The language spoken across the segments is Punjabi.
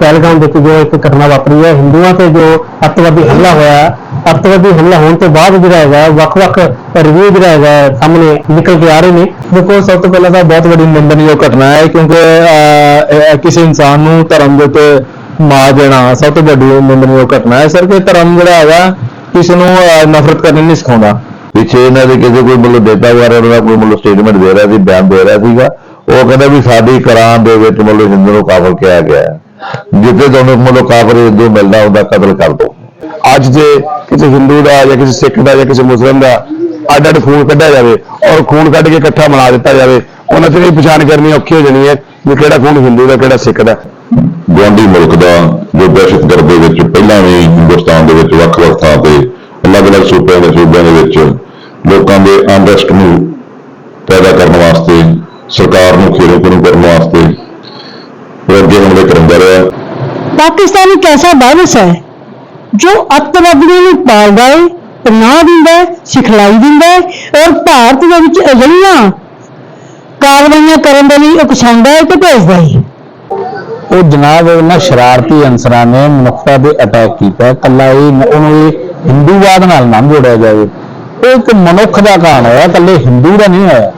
ਪਹਿਲਗਾਮ ਵਿੱਚ ਜੋ ਇੱਕ ਘਟਨਾ ਵਾਪਰੀ ਹੈ ਹਿੰਦੂਆਂ ਤੇ ਜੋ ਅੱਤਵਾਦੀ ਹਮਲਾ ਹੋਇਆ ਅੱਤਵਾਦੀ ਹਮਲਾ ਹੋਣ ਤੋਂ ਬਾਅਦ ਜਿਹੜਾ ਹੈਗਾ ਵੱਖ-ਵੱਖ ਰਿਵਿਊ ਜਿਹੜਾ ਹੈਗਾ ਸਾਹਮਣੇ ਨਿਕਲ ਕੇ ਆ ਰਹੇ ਨੇ। ਦੇਖੋ ਸਭ ਤੋਂ ਪਹਿਲਾਂ ਤਾਂ ਬਹੁਤ ਵੱਡੀ ਨਿੰਦਣਯੋਗ ਘਟਨਾ ਹੈ ਕਿਉਂਕਿ ਕਿਸੇ ਇਨਸਾਨ ਨੂੰ ਧਰਮ ਦੇ ਉੱਤੇ ਮਾਰ ਦੇਣਾ ਸਭ ਤੋਂ ਵੱਡੀ ਨਿੰਦਣਯੋਗ ਘਟਨਾ ਹੈ। ਸਰ ਕਿ ਧਰਮ ਜਿਹੜਾ ਹੈਗਾ ਕਿਸੇ ਨੂੰ ਨਫ਼ਰਤ ਕਰਨੀ ਨਹੀਂ ਸਿਖਾਉਂਦਾ। ਪਿੱਛੇ ਇਹਨਾਂ ਦੇ ਕਿਸੇ ਕੋਈ ਮਤਲਬ ਡੇਟਾ ਵਗੈਰਾ ਦਾ ਕੋਈ ਮਤਲਬ ਸਟੇਟਮੈਂਟ ਦੇ ਰਿਹਾ ਸੀ ਬਿਆਨ ਦੇ ਰਿਹਾ ਸੀਗਾ। ਉਹ ਕਹਿੰਦਾ ਵੀ ਸਾਡੀ ਕੁਰਾਨ ਦੇ ਵਿੱਚ ਮਤਲਬ ਹਿੰਦੂ ਨੂੰ ਕਾਫਰ ਕਿਹਾ ਗਿਆ ਹੈ। ਜਿੱਥੇ ਤੁਹਾਨੂੰ ਮਤਲਬ ਹਿੰਦੂ ਮਿਲਦਾ ਉਹਦਾ ਕਤਲ ਕਰ ਦੋ ਅੱਜ ਜੇ ਕਿਸੇ ਹਿੰਦੂ ਦਾ ਜਾਂ ਕਿਸੇ ਸਿੱਖ ਦਾ ਜਾਂ ਕਿਸੇ ਮੁਸਲਮਾਨ ਦਾ ਅੱਡ ਅੱਡ ਖੂਨ ਕੱਢਿਆ ਜਾਵੇ ਔਰ ਖੂਨ ਕੱਢ ਕੇ ਇਕੱਠਾ ਬਣਾ ਦਿੱਤਾ ਜਾਵੇ, ਉਹਨਾਂ 'ਚ ਇਹ ਪਛਾਣ ਕਰਨੀ ਔਖੀ ਹੋ ਜਾਣੀ ਹੈ ਵੀ ਕਿਹੜਾ ਖੂਨ ਹਿੰਦੂ ਦਾ, ਕਿਹੜਾ ਸਿੱਖ ਦਾ। ਗੁਆਂਢੀ ਮੁਲਕ ਦਾ ਜੋ ਦਹਿਸ਼ਤਗਰਦ ਦੇ ਵਿੱਚ ਪਹਿਲਾਂ ਵੀ ਹਿੰਦੁਸਤਾਨ ਦੇ ਵਿੱਚ ਵੱਖ-ਵੱਖ ਥਾਂ ਤੇ, ਅਲੱਗ-ਅਲੱਗ ਸੂਬਿਆਂ ਦੇ ਸੂਬਿਆਂ ਦੇ ਵਿੱਚ ਲੋਕਾਂ ਦੇ ਅਨਰੈਸਟ ਨੂੰ ਪੈਦਾ ਕਰਨ ਵਾਸਤੇ, ਸਰਕਾਰ ਨੂੰ ਖੇਰੋ ਖੇਰੂ ਕਰਨ ਵਾਸਤੇ ਉਹ ਅੱਗੇ ਦੇ ਰਿਹਾ ਪਾਕਿਸਤਾਨ ਇੱਕ ਐਸਾ ਵਾਇਰਸ ਹੈ ਜੋ ਅੱਤਵਾਦੀਆਂ ਨੂੰ ਪਾਲਦਾ ਹੈ ਪਨਾਹ ਦਿੰਦਾ ਹੈ ਸਿਖਲਾਈ ਦਿੰਦਾ ਹੈ ਔਰ ਭਾਰਤ ਦੇ ਵਿੱਚ ਅਜਿਹੀਆਂ ਕਾਰਵਾਈਆਂ ਕਰਨ ਦੇ ਲਈ ਉਕਸਾਉਂਦਾ ਹੈ ਤੇ ਭੇਜਦਾ ਹੈ। ਉਹ ਜਨਾਬ ਉਹਨਾਂ ਸ਼ਰਾਰਤੀ ਅਨਸਰਾਂ ਨੇ ਮਨੁੱਖਤਾ ਦੇ ਅਟੈਕ ਕੀਤਾ ਕੱਲਾ ਇਹ ਨ- ਉਹਨੂੰ ਇਹ ਹਿੰਦੂਵਾਦ ਨਾਲ ਨਾ ਜੋੜਿਆ ਜਾਵੇ। ਇਹ ਇੱਕ ਮਨੁੱਖ ਦਾ ਕਾਰਨ ਹੋਇਆ ਕੱਲੇ ਹਿੰਦੂ ਦਾ ਨਹੀਂ ਹੋਇਆ।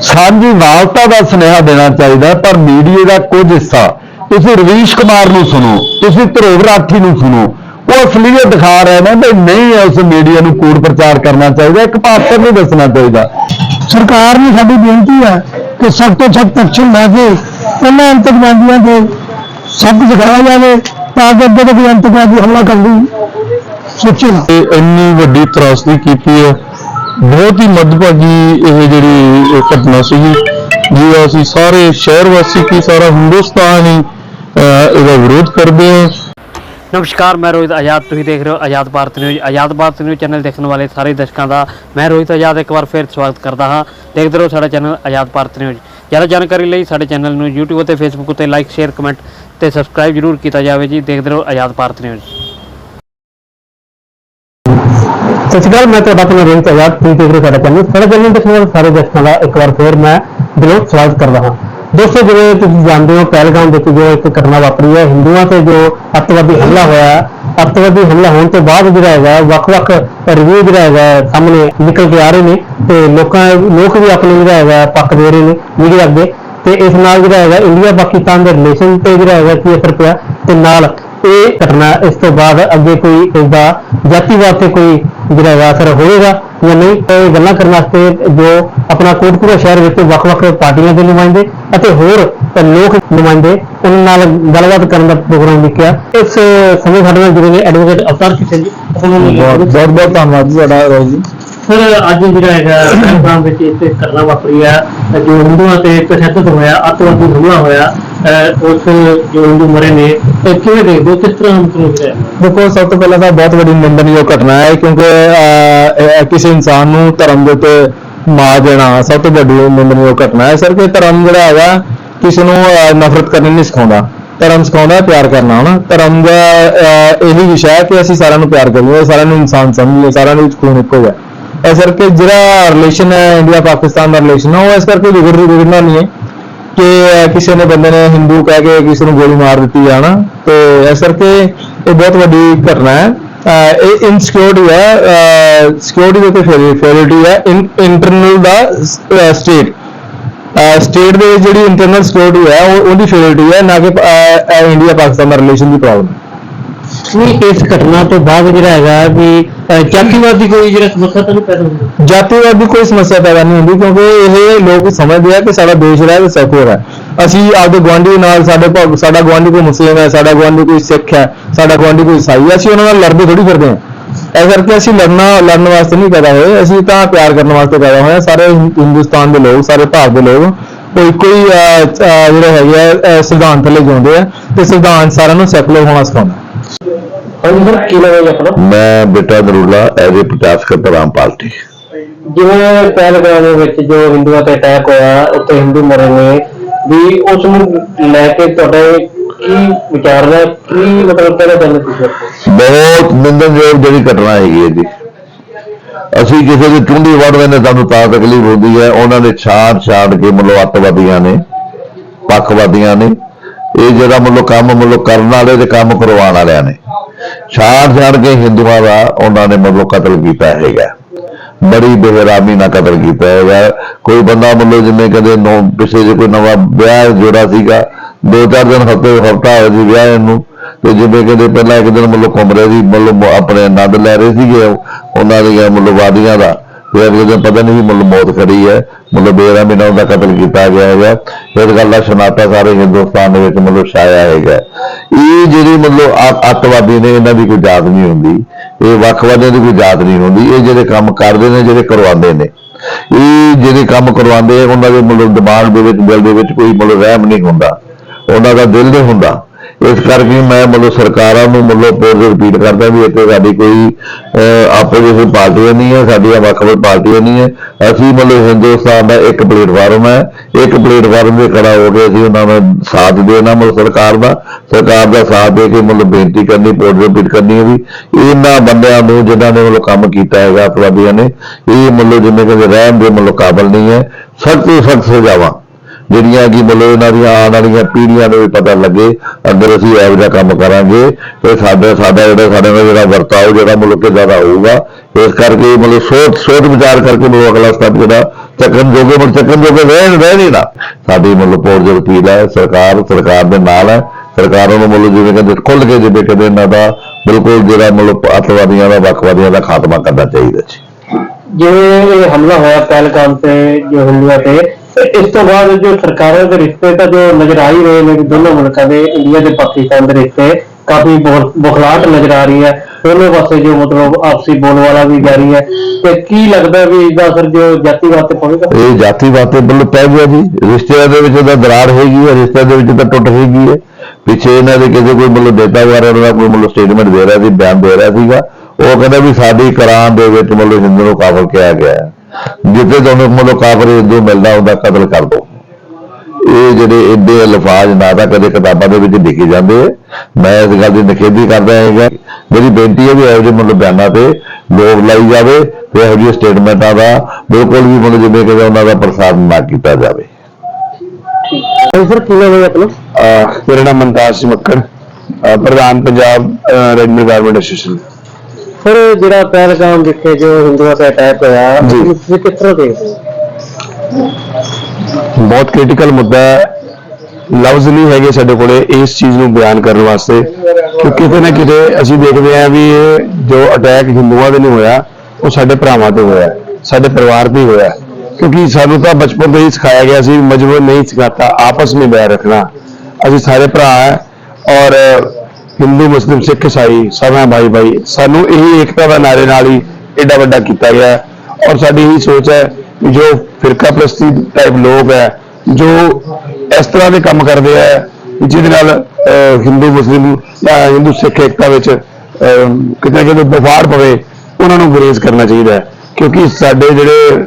ਸਾਂਝੀ ਵਾਲਤਾ ਦਾ ਸੁਨੇਹਾ ਦੇਣਾ ਚਾਹੀਦਾ ਪਰ ਮੀਡੀਆ ਦਾ ਕੁਝ ਹਿੱਸਾ ਤੁਸੀਂ ਰਵੀਸ਼ ਕੁਮਾਰ ਨੂੰ ਸੁਣੋ, ਤੁਸੀਂ ਧਰੋਵ ਰਾਠੀ ਨੂੰ ਸੁਣੋ। ਉਹ ਅਸਲੀਅਤ ਦਿਖਾ ਰਹੇ ਨੇ ਵੀ ਨਹੀਂ ਇਸ ਮੀਡੀਆ ਨੂੰ ਕੂੜ ਪ੍ਰਚਾਰ ਕਰਨਾ ਚਾਹੀਦਾ, ਇੱਕ ਪਾਤਰ ਨਹੀਂ ਦੱਸਣਾ ਚਾਹੀਦਾ। ਸਰਕਾਰ ਨੂੰ ਸਾਡੀ ਬੇਨਤੀ ਹੈ ਕਿ ਸਖਤ ਤੋਂ ਸਖਤ ਐਕਸ਼ਨ ਲੈ ਕੇ ਉਹਨਾਂ ਅੰਤਕਵਾਦੀਆਂ ਤੇ ਸਖਤ ਸਿਖਾਇਆ ਜਾਵੇ, ਤਾਂ ਕਿ ਅੱਗੇ ਤੋਂ ਕੋਈ ਅੰਤਕਵਾਦੀ ਹਮਲਾ ਕਰਨ ਦੀ ਸੋਚੇ ਨਾ ਇੰਨੀ ਵੱਡੀ ਤਰਾਸਦੀ ਕੀਤੀ ਹੈ। ਬਹੁਤ ਹੀ ਮੱਦਭਾਗੀ ਇਹ ਜਿਹੜੀ ਘਟਨਾ ਸੀਗੀ ਜੀ ਅਸੀਂ ਸਾਰੇ ਸ਼ਹਿਰ ਵਾਸੀ ਕੀ ਸਾਰਾ ਹਿੰਦੁਸਤਾਨ ਹੀ ਇਹਦਾ ਵਿਰੋਧ ਕਰਦੇ ਹਾਂ? ਨਮਸਕਾਰ ਮੈਂ ਰੋਹਿਤ ਆਜ਼ਾਦ। ਤੁਸੀਂ ਦੇਖ ਰਹੇ ਹੋ Azad Bharat news. Azad Bharat news channel ਦੇਖਣ ਵਾਲੇ ਸਾਰੇ ਦਰਸ਼ਕਾਂ ਦਾ ਮੈਂ ਰੋਹਿਤ ਆਜ਼ਾਦ ਇੱਕ ਵਾਰ ਫਿਰ ਸਵਾਗਤ ਕਰਦਾ ਹਾਂ। ਦੇਖਦੇ ਰਹੋ ਸਾਡਾ ਚੈਨਲ ਆਜ਼ਾਦ ਭਾਰਤ ਨਿਊਜ਼। ਜ਼ਿਆਦਾ ਜਾਣਕਾਰੀ ਲਈ ਸਾਡੇ ਚੈਨਲ ਨੂੰ YouTube ਅਤੇ Facebook ਉੱਤੇ ਲਾਈਕ ਸ਼ੇਅਰ ਕਮੈਂਟ ਤੇ ਸਬਸਕ੍ਰਾਈਬ ਜਰੂਰ ਕੀਤਾ ਜਾਵੇ ਜੀ। ਦੇਖਦੇ ਰਹੋ ਆਜ਼ਾਦ ਭਾਰਤ ਨਿਊਜ਼। ਸਤਿ ਸ਼੍ਰੀ ਅਕਾਲ ਮੈਂ ਤੁਹਾਡਾ ਆਪਣਾ ਰੋਹਿਤ ਆਜ਼ਾਦ। ਤੁਸੀਂ ਦੇਖ ਰਹੇ ਹੋ ਸਾਡਾ ਚੈਨਲ। ਸਾਡਾ ਚੈਨਲ ਦੇਖਣ ਵਾਲੇ ਸਾਰੇ ਦਰਸ਼ਕਾਂ ਦਾ ਇੱਕ ਵਾਰ ਫਿਰ ਮੈਂ ਦਿਲੋਂ ਸਵਾਗਤ ਕਰਦਾ ਹਾਂ। ਦੋਸਤੋ, ਜਿਵੇਂ ਤੁਸੀਂ ਜਾਣਦੇ ਹੋ, ਪਹਿਲਗਾਮ ਵਿੱਚ ਜੋ ਇੱਕ ਘਟਨਾ ਵਾਪਰੀ ਹੈ, ਹਿੰਦੂਆਂ ਤੇ ਜੋ ਅੱਤਵਾਦੀ ਹਮਲਾ ਹੋਇਆ, ਅੱਤਵਾਦੀ ਹਮਲਾ ਹੋਣ ਤੋਂ ਬਾਅਦ ਜਿਹੜਾ ਹੈਗਾ, ਵੱਖ-ਵੱਖ ਰਿਵਿਊ ਜਿਹੜਾ ਹੈਗਾ ਸਾਹਮਣੇ ਨਿਕਲ ਕੇ ਆ ਰਹੇ ਨੇ ਤੇ ਲੋਕਾਂ, ਲੋਕ ਵੀ ਆਪਣੇ ਜਿਹੜਾ ਹੈਗਾ ਪੱਖ ਦੇ ਰਹੇ ਨੇ ਮੀਡੀਆ ਅੱਗੇ ਤੇ ਇਸ ਨਾਲ ਜਿਹੜਾ ਹੈਗਾ ਇੰਡੀਆ ਪਾਕਿਸਤਾਨ ਦੇ ਰਿਲੇਸ਼ਨ ਤੇ ਜਿਹੜਾ ਹੈਗਾ ਕੀ ਅਸਰ ਪਿਆ ਤੇ ਨਾਲ ਇਹ ਘਟਨਾ ਇਸ ਤੋਂ ਬਾਅਦ ਅੱਗੇ ਕੋਈ ਇਸ ਦਾ ਜਾਤੀਵਾਦ ਤੇ ਕੋਈ ਜਿਹੜਾ ਹੈਗਾ ਅਸਰ ਹੋਵੇਗਾ ਜਾਂ ਨਹੀਂ ਇਹ ਗੱਲਾਂ ਕਰਨ ਵਾਸਤੇ ਜੋ ਆਪਣਾ ਕੋਟਪੁਰਾ ਸ਼ਹਿਰ ਵਿੱਚ ਵੱਖ-ਵੱਖ ਪਾਰਟੀਆਂ ਦੇ ਨੁਮਾਇੰਦੇ ਅਤੇ ਹੋਰ ਲੋਕ ਨੁਮਾਇੰਦੇ, ਉਹਨਾਂ ਨਾਲ ਗੱਲਬਾਤ ਕਰਨ ਦਾ ਪ੍ਰੋਗਰਾਮ ਲਿਖਿਆ ਇਸ ਸਮੇਂ ਸਾਡੇ ਨਾਲ ਜੁੜੇ ਨੇ ਐਡਵੋਕੇਟ ਅਵਤਾਰ ਕਿਸ਼ਨ ਜੀ। ਬਹੁਤ ਬਹੁਤ ਧੰਨਵਾਦ ਜੀ ਤੁਹਾਡਾ ਰੋਹਿਤ ਜੀ। ਸਰ, ਅੱਜ ਜਿਹੜਾ ਹੈਗਾ ਪਹਿਲਗਾਮ ਵਿੱਚ ਇੱਕ ਘਟਨਾ ਵਾਪਰੀ ਹੈ ਜੋ ਹਿੰਦੂਆਂ ਤੇ ਤਸ਼ੱਦਦ ਹੋਇਆ, ਅੱਤਵਾਦੀ ਹਮਲਾ ਹੋਇਆ ਉਸ ਜੋ ਹਿੰਦੂ ਮਰੇ ਨੇ ਤੇ ਕਿਵੇਂ ਦੇਖਦੇ ਕਿਸ ਤਰ੍ਹਾਂ ਮਤਲਬ ਹੈ? ਦੇਖੋ, ਸਭ ਤੋਂ ਪਹਿਲਾਂ ਤਾਂ ਬਹੁਤ ਵੱਡੀ ਨਿੰਦਣਯੋਗ ਘਟਨਾ ਹੈ, ਕਿਉਂਕਿ ਕਿਸੇ ਇਨਸਾਨ ਨੂੰ ਧਰਮ ਦੇ ਉੱਤੇ ਮਾਰ ਦੇਣਾ ਸਭ ਤੋਂ ਵੱਡੀ ਨਿੰਦਣਯੋਗ ਘਟਨਾ ਹੈ। ਸਰ ਕਿ ਧਰਮ ਜਿਹੜਾ ਹੈਗਾ, ਕਿਸੇ ਨੂੰ ਨਫ਼ਰਤ ਕਰਨੀ ਨਹੀਂ ਸਿਖਾਉਂਦਾ। ਧਰਮ ਸਿਖਾਉਂਦਾ ਪਿਆਰ ਕਰਨਾ, ਹਨਾ? ਧਰਮ ਦਾ ਇਹੀ ਵਿਸ਼ਾ ਹੈ ਕਿ ਅਸੀਂ ਸਾਰਿਆਂ ਨੂੰ ਪਿਆਰ ਕਰੀਏ, ਸਾਰਿਆਂ ਨੂੰ ਇਨਸਾਨ ਸਮਝੀਏ, ਸਾਰਿਆਂ ਨੂੰ ਖੂਨ ਇੱਕੋ ਹੈ। ਇਸ ਕਰਕੇ ਜਿਹੜਾ ਰਿਲੇਸ਼ਨ ਹੈ ਇੰਡੀਆ ਪਾਕਿਸਤਾਨ ਦਾ ਰਿਲੇਸ਼ਨ ਹੈ, ਉਹ ਇਸ ਕਰਕੇ ਵਿਗੜ ਵਿਗੜਨਾ ਨਹੀਂ ਹੈ ਕਿ ਕਿਸੇ ਨੇ ਬੰਦੇ ਨੇ ਹਿੰਦੂ ਕਹਿ ਕੇ ਕਿਸੇ ਨੂੰ ਗੋਲੀ ਮਾਰ ਦਿੱਤੀ ਜਾਣਾ। ਨਾ ਤੇ ਇਸ ਕਰਕੇ ਇਹ ਬਹੁਤ ਵੱਡੀ ਘਟਨਾ ਹੈ। ਇਹ ਇਨਸਿਕਿਉਰਿਟੀ ਹੈ। ਸਿਕਿਉਰਿਟੀ ਦੇ ਉੱਤੇ ਫੇਵਰਿਟੀ ਹੈ। ਇੰਟਰਨਲ ਦਾ ਸਟੇਟ ਸਟੇਟ ਦੇ ਜਿਹੜੀ ਇੰਟਰਨਲ ਸਿਕਿਉਰਿਟੀ ਹੈ, ਉਹ ਉਹਦੀ ਫੇਵਰਿਟੀ ਹੈ। ਨਾ ਕਿ ਇੰਡੀਆ ਪਾਕਿਸਤਾਨ ਦਾ ਰਿਲੇਸ਼ਨ ਦੀ ਪ੍ਰੋਬਲਮ ਨਹੀਂ ਇਸ ਘਟਨਾ ਤੋਂ ਬਾਅਦ ਜਿਹੜਾ ਹੈਗਾ ਵੀ ਅਹ, ਜਾਤੀਵਾਦ ਦੀ ਕੋਈ ਜਿਹੜਾ ਸਮੱਸਿਆ ਤਾਂ ਪੈਦਾ ਹੁੰਦੀ ਜਾਤੀਵਾਦ ਦੀ ਕੋਈ ਸਮੱਸਿਆ ਪੈਦਾ ਨਹੀਂ ਹੁੰਦੀ ਕਿਉਂਕਿ ਇਹ ਲੋਕ ਸਮਝਦੇ ਆ ਕਿ ਸਾਡਾ ਦੇਸ਼ ਜਿਹੜਾ ਹੈ ਉਹ ਸੈਕੂਲਰ ਹੈ। ਅਸੀਂ ਆਪਦੇ ਗੁਆਂਢੀ ਨਾਲ ਸਾਡੇ ਭਾਗ ਸਾਡਾ ਗੁਆਂਢੀ ਕੋਈ ਮੁਸਲਿਮ ਹੈ ਸਾਡਾ ਗੁਆਂਢੀ ਕੋਈ ਸਿੱਖ ਹੈ ਸਾਡਾ ਗੁਆਂਢੀ ਕੋਈ ਈਸਾਈ ਹੈ ਅਸੀਂ ਉਹਨਾਂ ਨਾਲ ਲੜਦੇ ਥੋੜੀ ਫਿਰਦੇ ਹਾਂ। ਇਸ ਕਰਕੇ ਅਸੀਂ ਲੜਨਾ ਲੜਨ ਵਾਸਤੇ ਨਹੀਂ ਪੈਦਾ ਹੋਏ ਅਸੀਂ ਤਾਂ ਪਿਆਰ ਕਰਨ ਵਾਸਤੇ ਪੈਦਾ ਹੋਏ ਹਾਂ। ਸਾਰੇ ਹਿੰ- ਹਿੰਦੁਸਤਾਨ ਦੇ ਲੋਕ ਸਾਰੇ ਭਾਰਤ ਦੇ ਲੋਕ ਕੋਈ ਕੋਈ ਅਹ, ਅਹ, ਜਿਹੜੇ ਹੈਗੇ ਆ ਅਹ, ਸੰਵਿਧਾਨ ਥੱਲੇ ਜਿਉਂਦੇ ਆ ਤੇ ਸੰਵਿਧਾਨ ਸਾਰਿਆਂ ਨੂੰ ਸੈਕੂਲਰ ਹੋਣਾ ਸਿਖਾਉਂਦਾ। ਜੀ ਆਪਣਾ ਮੈਂ ਬੇਟਾ ਨਰੂਲਾ ਐਜ਼ ਏ ਪ੍ਰਚਾਰ ਸਕੱਤਰ ਆਮ ਪਾਰਟੀ। ਜਿਵੇਂ ਪਹਿਲਗਾਮ ਦੇ ਵਿੱਚ ਜੋ ਹਿੰਦੂਆਂ ਤੇ ਅਟੈਕ ਹੋਇਆ ਉੱਥੇ ਹਿੰਦੂ ਮਰੇ ਨੇ ਵੀ ਉਸ ਨੂੰ ਲੈ ਕੇ ਤੁਹਾਡੇ ਕੀ ਵਿਚਾਰ ਹੈ ਕੀ ਮਤਲਬ ਕਹਿਣਾ ਚਾਹੁੰਦੇ ਤੁਸੀਂ? ਬਹੁਤ ਨਿੰਦਣਯੋਗ ਜਿਹੜੀ ਘਟਨਾ ਹੈਗੀ ਹੈ ਜੀ। ਅਸੀਂ ਕਿਸੇ ਦੀ ਚੁੰਡੀ ਵੜਦੇ ਨੇ ਸਾਨੂੰ ਤਾਂ ਤਕਲੀਫ ਹੁੰਦੀ ਹੈ। ਉਹਨਾਂ ਨੇ ਛਾੜ ਛਾੜ ਕੇ ਮਤਲਬ ਅੱਤਵਾਦੀਆਂ ਨੇ ਪੱਖਵਾਦੀਆਂ ਨੇ। ਇਹ ਜਿਹੜਾ ਮਤਲਬ ਕੰਮ ਮਤਲਬ ਕਰਨ ਵਾਲੇ ਤੇ ਕੰਮ ਕਰਵਾਉਣ ਵਾਲਿਆਂ ਨੇ। ਛਾੜ ਛਾੜ ਕੇ ਹਿੰਦੂਆਂ ਦਾ ਉਹਨਾਂ ਨੇ ਮਤਲਬ ਕਤਲ ਕੀਤਾ ਹੈਗਾ। ਬੜੀ ਬੇਰਾਮੀ ਨਾਲ ਕਤਲ ਕੀਤਾ ਹੈਗਾ। ਕੋਈ ਬੰਦਾ ਮਤਲਬ ਜਿਵੇਂ ਕਦੇ ਨੋ, ਪਿਛੇ ਜੇ ਕੋਈ ਨਵਾਂ ਵਿਆਹ ਜੋੜਾ ਸੀਗਾ, ਦੋ ਚਾਰ ਦਿਨ ਹਫ਼ਤੇ, ਹਫ਼ਤਾ ਹੋਇਆ ਸੀ ਵਿਆਹ ਨੂੰ। ਤੇ ਜਿਵੇਂ ਕਦੇ ਪਹਿਲਾਂ ਇੱਕ ਦਿਨ ਮਤਲਬ ਘੁੰਮ ਰਹੇ ਸੀ, ਮਤਲਬ ਆਪਣੇ ਆਨੰਦ ਲੈ ਰਹੇ ਸੀਗੇ ਉਹਨਾਂ ਦੀਆਂ ਮਤਲਬ ਵਾਦੀਆਂ ਦਾ। ਫਿਰ ਅਗਲੇ ਦਿਨ ਪਤਾ ਨਹੀਂ ਸੀ ਮਤਲਬ ਮੌਤ ਖੜੀ ਹੈ ਮਤਲਬ ਬੇਰਾਮੀ ਨਾਲ ਉਹਦਾ ਕਤਲ ਕੀਤਾ ਗਿਆ ਹੈਗਾ। ਇਸ ਗੱਲ ਦਾ ਸ਼ਨਾਤਾ ਸਾਰੇ ਹਿੰਦੁਸਤਾਨ ਦੇ ਵਿੱਚ ਮਤਲਬ ਛਾਇਆ ਹੈਗਾ। ਇਹ ਜਿਹੜੀ ਮਤਲਬ ਅੱਤਵਾਦੀ ਨੇ, ਇਹਨਾਂ ਦੀ ਕੋਈ ਜਾਤ ਨਹੀਂ ਹੁੰਦੀ। ਇਹ ਵੱਖਵਾਦੀਆਂ ਦੀ ਕੋਈ ਜਾਤ ਨਹੀਂ ਹੁੰਦੀ। ਇਹ ਜਿਹੜੇ ਕੰਮ ਕਰਦੇ ਨੇ, ਜਿਹੜੇ ਕਰਵਾਉਂਦੇ ਨੇ। ਇਹ ਜਿਹੜੇ ਕੰਮ ਕਰਵਾਉਂਦੇ ਆ, ਉਹਨਾਂ ਦੇ ਮਤਲਬ ਦਿਮਾਗ ਦੇ ਵਿੱਚ, ਦਿਲ ਦੇ ਵਿੱਚ ਕੋਈ ਮਤਲਬ ਰਹਿਮ ਨਹੀਂ ਹੁੰਦਾ। ਉਹਨਾਂ ਦਾ ਦਿਲ ਨਹੀਂ ਹੁੰਦਾ। ਇਸ ਕਰਕੇ ਮੈਂ ਮਤਲਬ ਸਰਕਾਰਾਂ ਨੂੰ ਮਤਲਬ ਪੂਰ ਰਿਪੀਟ ਕਰਦਾ ਵੀ ਇੱਥੇ ਸਾਡੀ ਕੋਈ ਆਪੋਜੀਸ਼ਨ ਪਾਰਟੀ ਨਹੀਂ ਹੈ, ਸਾਡੀਆਂ ਵੱਖ-ਵੱਖ ਪਾਰਟੀਆਂ ਨਹੀਂ ਹੈ। ਅਸੀਂ ਮਤਲਬ ਹਿੰਦੁਸਤਾਨ ਦਾ ਇੱਕ ਪਲੇਟਫਾਰਮ ਹੈ। ਇੱਕ ਪਲੇਟਫਾਰਮ 'ਤੇ ਖੜਾ ਹੋ ਕੇ ਅਸੀਂ ਉਹਨਾਂ ਨੂੰ ਸਾਥ ਦੇਣਾ ਮਤਲਬ ਸਰਕਾਰ ਦਾ। ਸਰਕਾਰ ਦਾ ਸਾਥ ਦੇ ਕੇ ਮਤਲਬ ਬੇਨਤੀ ਕਰਨੀ ਪੂਰ ਰਿਪੀਟ ਕਰਨੀ ਹੈ ਵੀ ਇਹਨਾਂ ਬੰਦਿਆਂ ਨੂੰ ਜਿਨ੍ਹਾਂ ਨੇ ਮਤਲਬ ਕੰਮ ਕੀਤਾ ਹੈਗਾ, ਅਪਰਾਧੀਆਂ ਨੇ, ਇਹ ਮਤਲਬ ਜਿੰਨੇ ਕਹਿੰਦੇ ਰਹਿਣ ਦੇ ਮਤਲਬ ਕਾਬਲ ਨਹੀਂ ਹੈ, ਸਖਤ ਤੋਂ ਸਖਤ ਸਜ਼ਾਵਾਂ। ਜਿਹੜੀਆਂ ਕਿ ਮਤਲਬ ਇਹਨਾਂ ਦੀਆਂ ਆਉਣ ਵਾਲੀਆਂ ਪੀੜ੍ਹੀਆਂ ਨੂੰ ਵੀ ਪਤਾ ਲੱਗੇ ਅਗਰ ਅਸੀਂ ਇਹੋ ਜਿਹਾ ਕੰਮ ਕਰਾਂਗੇ ਤੇ ਸਾਡੇ, ਸਾਡਾ ਜਿਹੜਾ, ਸਾਡੇ ਨਾਲ ਜਿਹੜਾ ਵਰਤਾਓ, ਜਿਹੜਾ ਮੁਲਕ ਕੇ ਜ਼ਿਆਦਾ ਹੋਊਗਾ, ਇਸ ਕਰਕੇ ਮਤਲਬ ਸੋਚ ਸੋਚ ਵਿਚਾਰ ਕਰਕੇ ਮਤਲਬ ਅਗਲਾ ਸਟੈਪ ਜਿਹੜਾ ਚੱਕਣ ਜੋਗੇ ਮਤਲਬ ਚੱਕਣ ਜੋਗੇ ਰਹਿਣ, ਰਹਿ ਨਹੀਂ ਨਾ। ਸਾਡੀ ਮਤਲਬ ਪੌੜ ਜੋ ਅਪੀਲ ਹੈ, ਸਰਕਾਰ ਸਰਕਾਰ ਦੇ ਨਾਲ ਹੈ। ਸਰਕਾਰਾਂ ਨੂੰ ਮਤਲਬ ਜਿਵੇਂ ਕਹਿੰਦੇ ਖੁੱਲ ਕੇ ਜਿਵੇਂ ਕਹਿੰਦੇ ਇਹਨਾਂ ਦਾ, ਬਿਲਕੁਲ ਜਿਹੜਾ ਮਤਲਬ ਅੱਤਵਾਦੀਆਂ ਦਾ, ਵੱਖਵਾਦੀਆਂ ਦਾ ਖਾਤਮਾ ਕਰਨਾ ਚਾਹੀਦਾ ਜੀ। ਜਿਵੇਂ ਹਮਲਾ ਹੋਇਆ ਪਹਿਲਗਾਮ ਤੇ, ਜੋ ਹਿੰਦੂਆਂ ਤੇ ਤੇ ਇਸ ਤੋਂ ਬਾਅਦ ਜੋ ਸਰਕਾਰਾਂ ਦੇ ਰਿਸ਼ਤੇ ਤਾਂ ਜੋ ਨਜ਼ਰ ਆ ਹੀ ਰਹੇ ਨੇ ਕਿ ਦੋਨੋਂ ਮੁਲਕਾਂ ਦੇ, ਇੰਡੀਆ ਤੇ ਪਾਕਿਸਤਾਨ ਦੇ ਰਿਸ਼ਤੇ ਕਾਫੀ ਬੁਖ- ਬੁਖਲਾਹਟ ਨਜ਼ਰ ਆ ਰਹੀ ਹੈ। ਦੋਨੋਂ ਪਾਸੇ ਜੋ ਮਤਲਬ ਆਪਸੀ ਬੋਲਵਾਲਾ ਵੀ ਜਾਰੀ ਹੈ। ਤੇ ਕੀ ਲੱਗਦਾ ਵੀ ਇਹਦਾ ਅਸਰ ਜੋ ਜਾਤੀਵਾਦ ਤੇ ਪਵੇਗਾ? ਇਹ ਜਾਤੀਵਾਦ ਤੇ ਬਿੱਲ ਪੈ ਗਿਆ ਜੀ। ਰਿਸ਼ਤਿਆਂ ਦੇ ਵਿੱਚ ਤਾਂ ਦਰਾਰ ਹੈਗੀ ਹੈ, ਰਿਸ਼ਤਿਆਂ ਦੇ ਵਿੱਚ ਤਾਂ ਟੁੱਟ ਹੈਗੀ ਹੈ। ਪਿੱਛੇ ਇਹਨਾਂ ਦੇ ਕਿਸੇ ਕੋਈ ਮਤਲਬ ਡੇਟਾ ਵਾਲਾ ਦਾ ਕੋਈ ਮਤਲਬ ਸਟੇਟਮੈਂਟ ਦੇ ਰਿਹਾ ਸੀ, ਬਿਆਨ ਦੇ ਰਿਹਾ ਸੀਗਾ। ਉਹ ਕਹਿੰਦਾ ਵੀ ਸਾਡੀ ਕਰਾਂ ਦੇ ਵਿੱਚ ਮਤਲਬ ਹਿੰਦੂ ਨੂੰ ਕਾਬਲ ਕਿਹਾ ਗਿਆ ਹੈ। ਜਿੱਥੇ ਤੁਹਾਨੂੰ ਮਤਲਬ ਕਾਫਰ ਹਿੰਦੂ ਮਿਲਦਾ ਉਹਦਾ ਕਤਲ ਕਰ ਦੋ ਇਹ ਜਿਹੜੇ ਏਡੇ ਅਲਫਾਜ਼ ਨਾ ਤਾਂ ਕਦੇ ਕਿਤਾਬਾਂ ਦੇ ਵਿੱਚ ਲਿਖੇ ਜਾਂਦੇ ਹੈ। ਮੈਂ ਇਸ ਗੱਲ ਦੀ ਨਿਖੇਧੀ ਕਰਦਾ ਹੈਗਾ। ਮੇਰੀ ਬੇਨਤੀ ਹੈ ਵੀ ਇਹੋ ਜਿਹੇ ਮਤਲਬ ਬਿਆਨਾਂ ਤੇ ਲੋਕ ਲਾਈ ਜਾਵੇ ਤੇ ਇਹੋ ਜਿਹੇ ਸਟੇਟਮੈਂਟਾਂ ਦਾ ਬਿਲਕੁਲ ਵੀ ਮਤਲਬ ਜਿਵੇਂ ਕਿ ਉਹਨਾਂ ਦਾ ਪ੍ਰਸਾਰ ਨਾ ਕੀਤਾ ਜਾਵੇ। ਸਰ ਕੀ ਨਾਮ ਹੈ ਆਪਣਾ? ਮੇਰਾ ਨਾਮ ਮਨਤਾਜ ਸਿੰਘ ਮੱਕੜ ਪ੍ਰਧਾਨ Punjab readymade garment association. Sir ਜਿਹੜਾ ਪਹਿਲਗਾਮ ਵਿਖੇ ਜੋ ਹਿੰਦੂਆਂ ਤੇ ਅਟੈਕ ਹੋਇਆ ਜੀ। ਤੁਸੀਂ ਕਿਸ ਤਰ੍ਹਾਂ ਦੇਖਦੇ ਹੋ? ਬਹੁਤ ਕ੍ਰਿਟੀਕਲ ਮੁੱਦਾ ਹੈ। ਲਫ਼ਜ਼ ਨਹੀਂ ਹੈਗੇ ਸਾਡੇ ਕੋਲੇ ਇਸ ਚੀਜ਼ ਨੂੰ ਬਿਆਨ ਕਰਨ ਵਾਸਤੇ। ਕਿ ਕਿਤੇ ਨਾ ਕਿਤੇ ਅਸੀਂ ਦੇਖਦੇ ਹਾਂ ਵੀ ਇਹ ਜੋ ਅਟੈਕ ਹਿੰਦੂਆਂ ਦੇ ਨਹੀਂ ਹੋਇਆ ਉਹ ਸਾਡੇ ਭਰਾਵਾਂ ਤੇ ਹੋਇਆ ਸਾਡੇ ਪਰਿਵਾਰ ਤੇ ਹੋਇਆ। ਕਿਉਂਕਿ ਸਾਨੂੰ ਤਾਂ ਬਚਪਨ ਤੋਂ ਹੀ ਸਿਖਾਇਆ ਗਿਆ ਸੀ ਮਜਬੂਰ ਨਹੀਂ ਸਿਖਾਤਾ ਆਪਸ ਵਿੱਚ ਬੈਰ ਰੱਖਣਾ। ਅਸੀਂ ਸਾਰੇ ਭਰਾ ਹੈ ਔਰ ਹਿੰਦੂ, ਮੁਸਲਿਮ, ਸਿੱਖ, ਈਸਾਈ ਸਭ ਭਾਈ ਭਾਈ ਸਾਨੂੰ ਇਹੀ ਏਕਤਾ ਦਾ ਨਾਰੇ ਨਾਲ ਹੀ ਐਡਾ ਵੱਡਾ ਕੀਤਾ ਗਿਆ ਔਰ ਸਾਡੀ ਇਹੀ ਸੋਚ ਹੈ ਕਿ ਜੋ ਫਿਰਕਾ ਪ੍ਰਸਤੀ ਟਾਈਪ ਲੋਕ ਹੈ, ਜੋ ਇਸ ਤਰ੍ਹਾਂ ਦੇ ਕੰਮ ਕਰਦੇ ਆ ਜਿਹਦੇ ਨਾਲ ਹਿੰਦੂ, ਮੁਸਲਿਮ ਜਾਂ ਹਿੰਦੂ, ਸਿੱਖ, ਏਕਤਾ ਵਿੱਚ ਕਿਤੇ ਨਾ ਕਿਤੇ ਵਿਵਾਦ ਪਵੇ, ਉਹਨਾਂ ਨੂੰ ਗੁਰੇਜ਼ ਕਰਨਾ ਚਾਹੀਦਾ ਹੈ। ਕਿਉਂਕਿ ਸਾਡੇ ਜਿਹੜੇ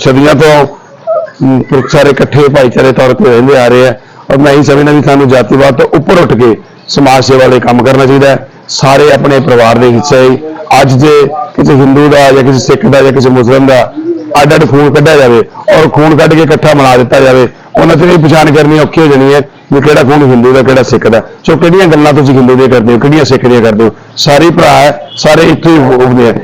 ਸਦੀਆਂ ਤੋਂ ਸਾਰੇ ਇਕੱਠੇ ਭਾਈਚਾਰੇ ਤੌਰ ਤੇ ਰਹਿੰਦੇ ਆ ਰਹੇ ਆ ਔਰ ਮੈਂ ਇਹੀ ਸਮਝਦਾ ਵੀ ਸਾਨੂੰ ਜਾਤੀਵਾਦ ਤੋਂ ਉੱਪਰ ਉੱਠ ਕੇ ਸਮਾਜ ਸੇਵਾ ਲਈ ਕੰਮ ਕਰਨਾ ਚਾਹੀਦਾ ਸਾਰੇ ਆਪਣੇ ਪਰਿਵਾਰ ਦੇ ਹਿੱਸੇ ਹੀ। ਅੱਜ ਜੇ ਕਿਸੇ ਹਿੰਦੂ ਦਾ ਜਾਂ ਕਿਸੇ ਸਿੱਖ ਦਾ ਜਾਂ ਕਿਸੇ ਮੁਸਲਮ ਦਾ ਅੱਡ ਅੱਡ ਖੂਨ ਕੱਢਿਆ ਜਾਵੇ ਔਰ ਖੂਨ ਕੱਢ ਕੇ ਇਕੱਠਾ ਮਿਲਾ ਦਿੱਤਾ ਜਾਵੇ, ਉਹਨਾਂ ਤੇ ਪਛਾਣ ਕਰਨੀ ਔਖੀ ਹੋ ਜਾਣੀ ਹੈ ਵੀ ਕਿਹੜਾ ਖੂਨ ਹਿੰਦੂ ਦਾ, ਕਿਹੜਾ ਸਿੱਖ ਦਾ। ਸੋ ਕਿਹੜੀਆਂ ਗੱਲਾਂ ਤੁਸੀਂ ਹਿੰਦੂ ਦੀਆਂ ਕਰਦੇ ਹੋ, ਕਿਹੜੀਆਂ ਸਿੱਖ ਦੀਆਂ ਕਰਦੇ ਹੋ? ਸਾਰੇ ਭਰਾ ਹੈ, ਸਾਰੇ ਇੱਥੇ ਹੀ ਹੋਉਂਦੇ ਆ।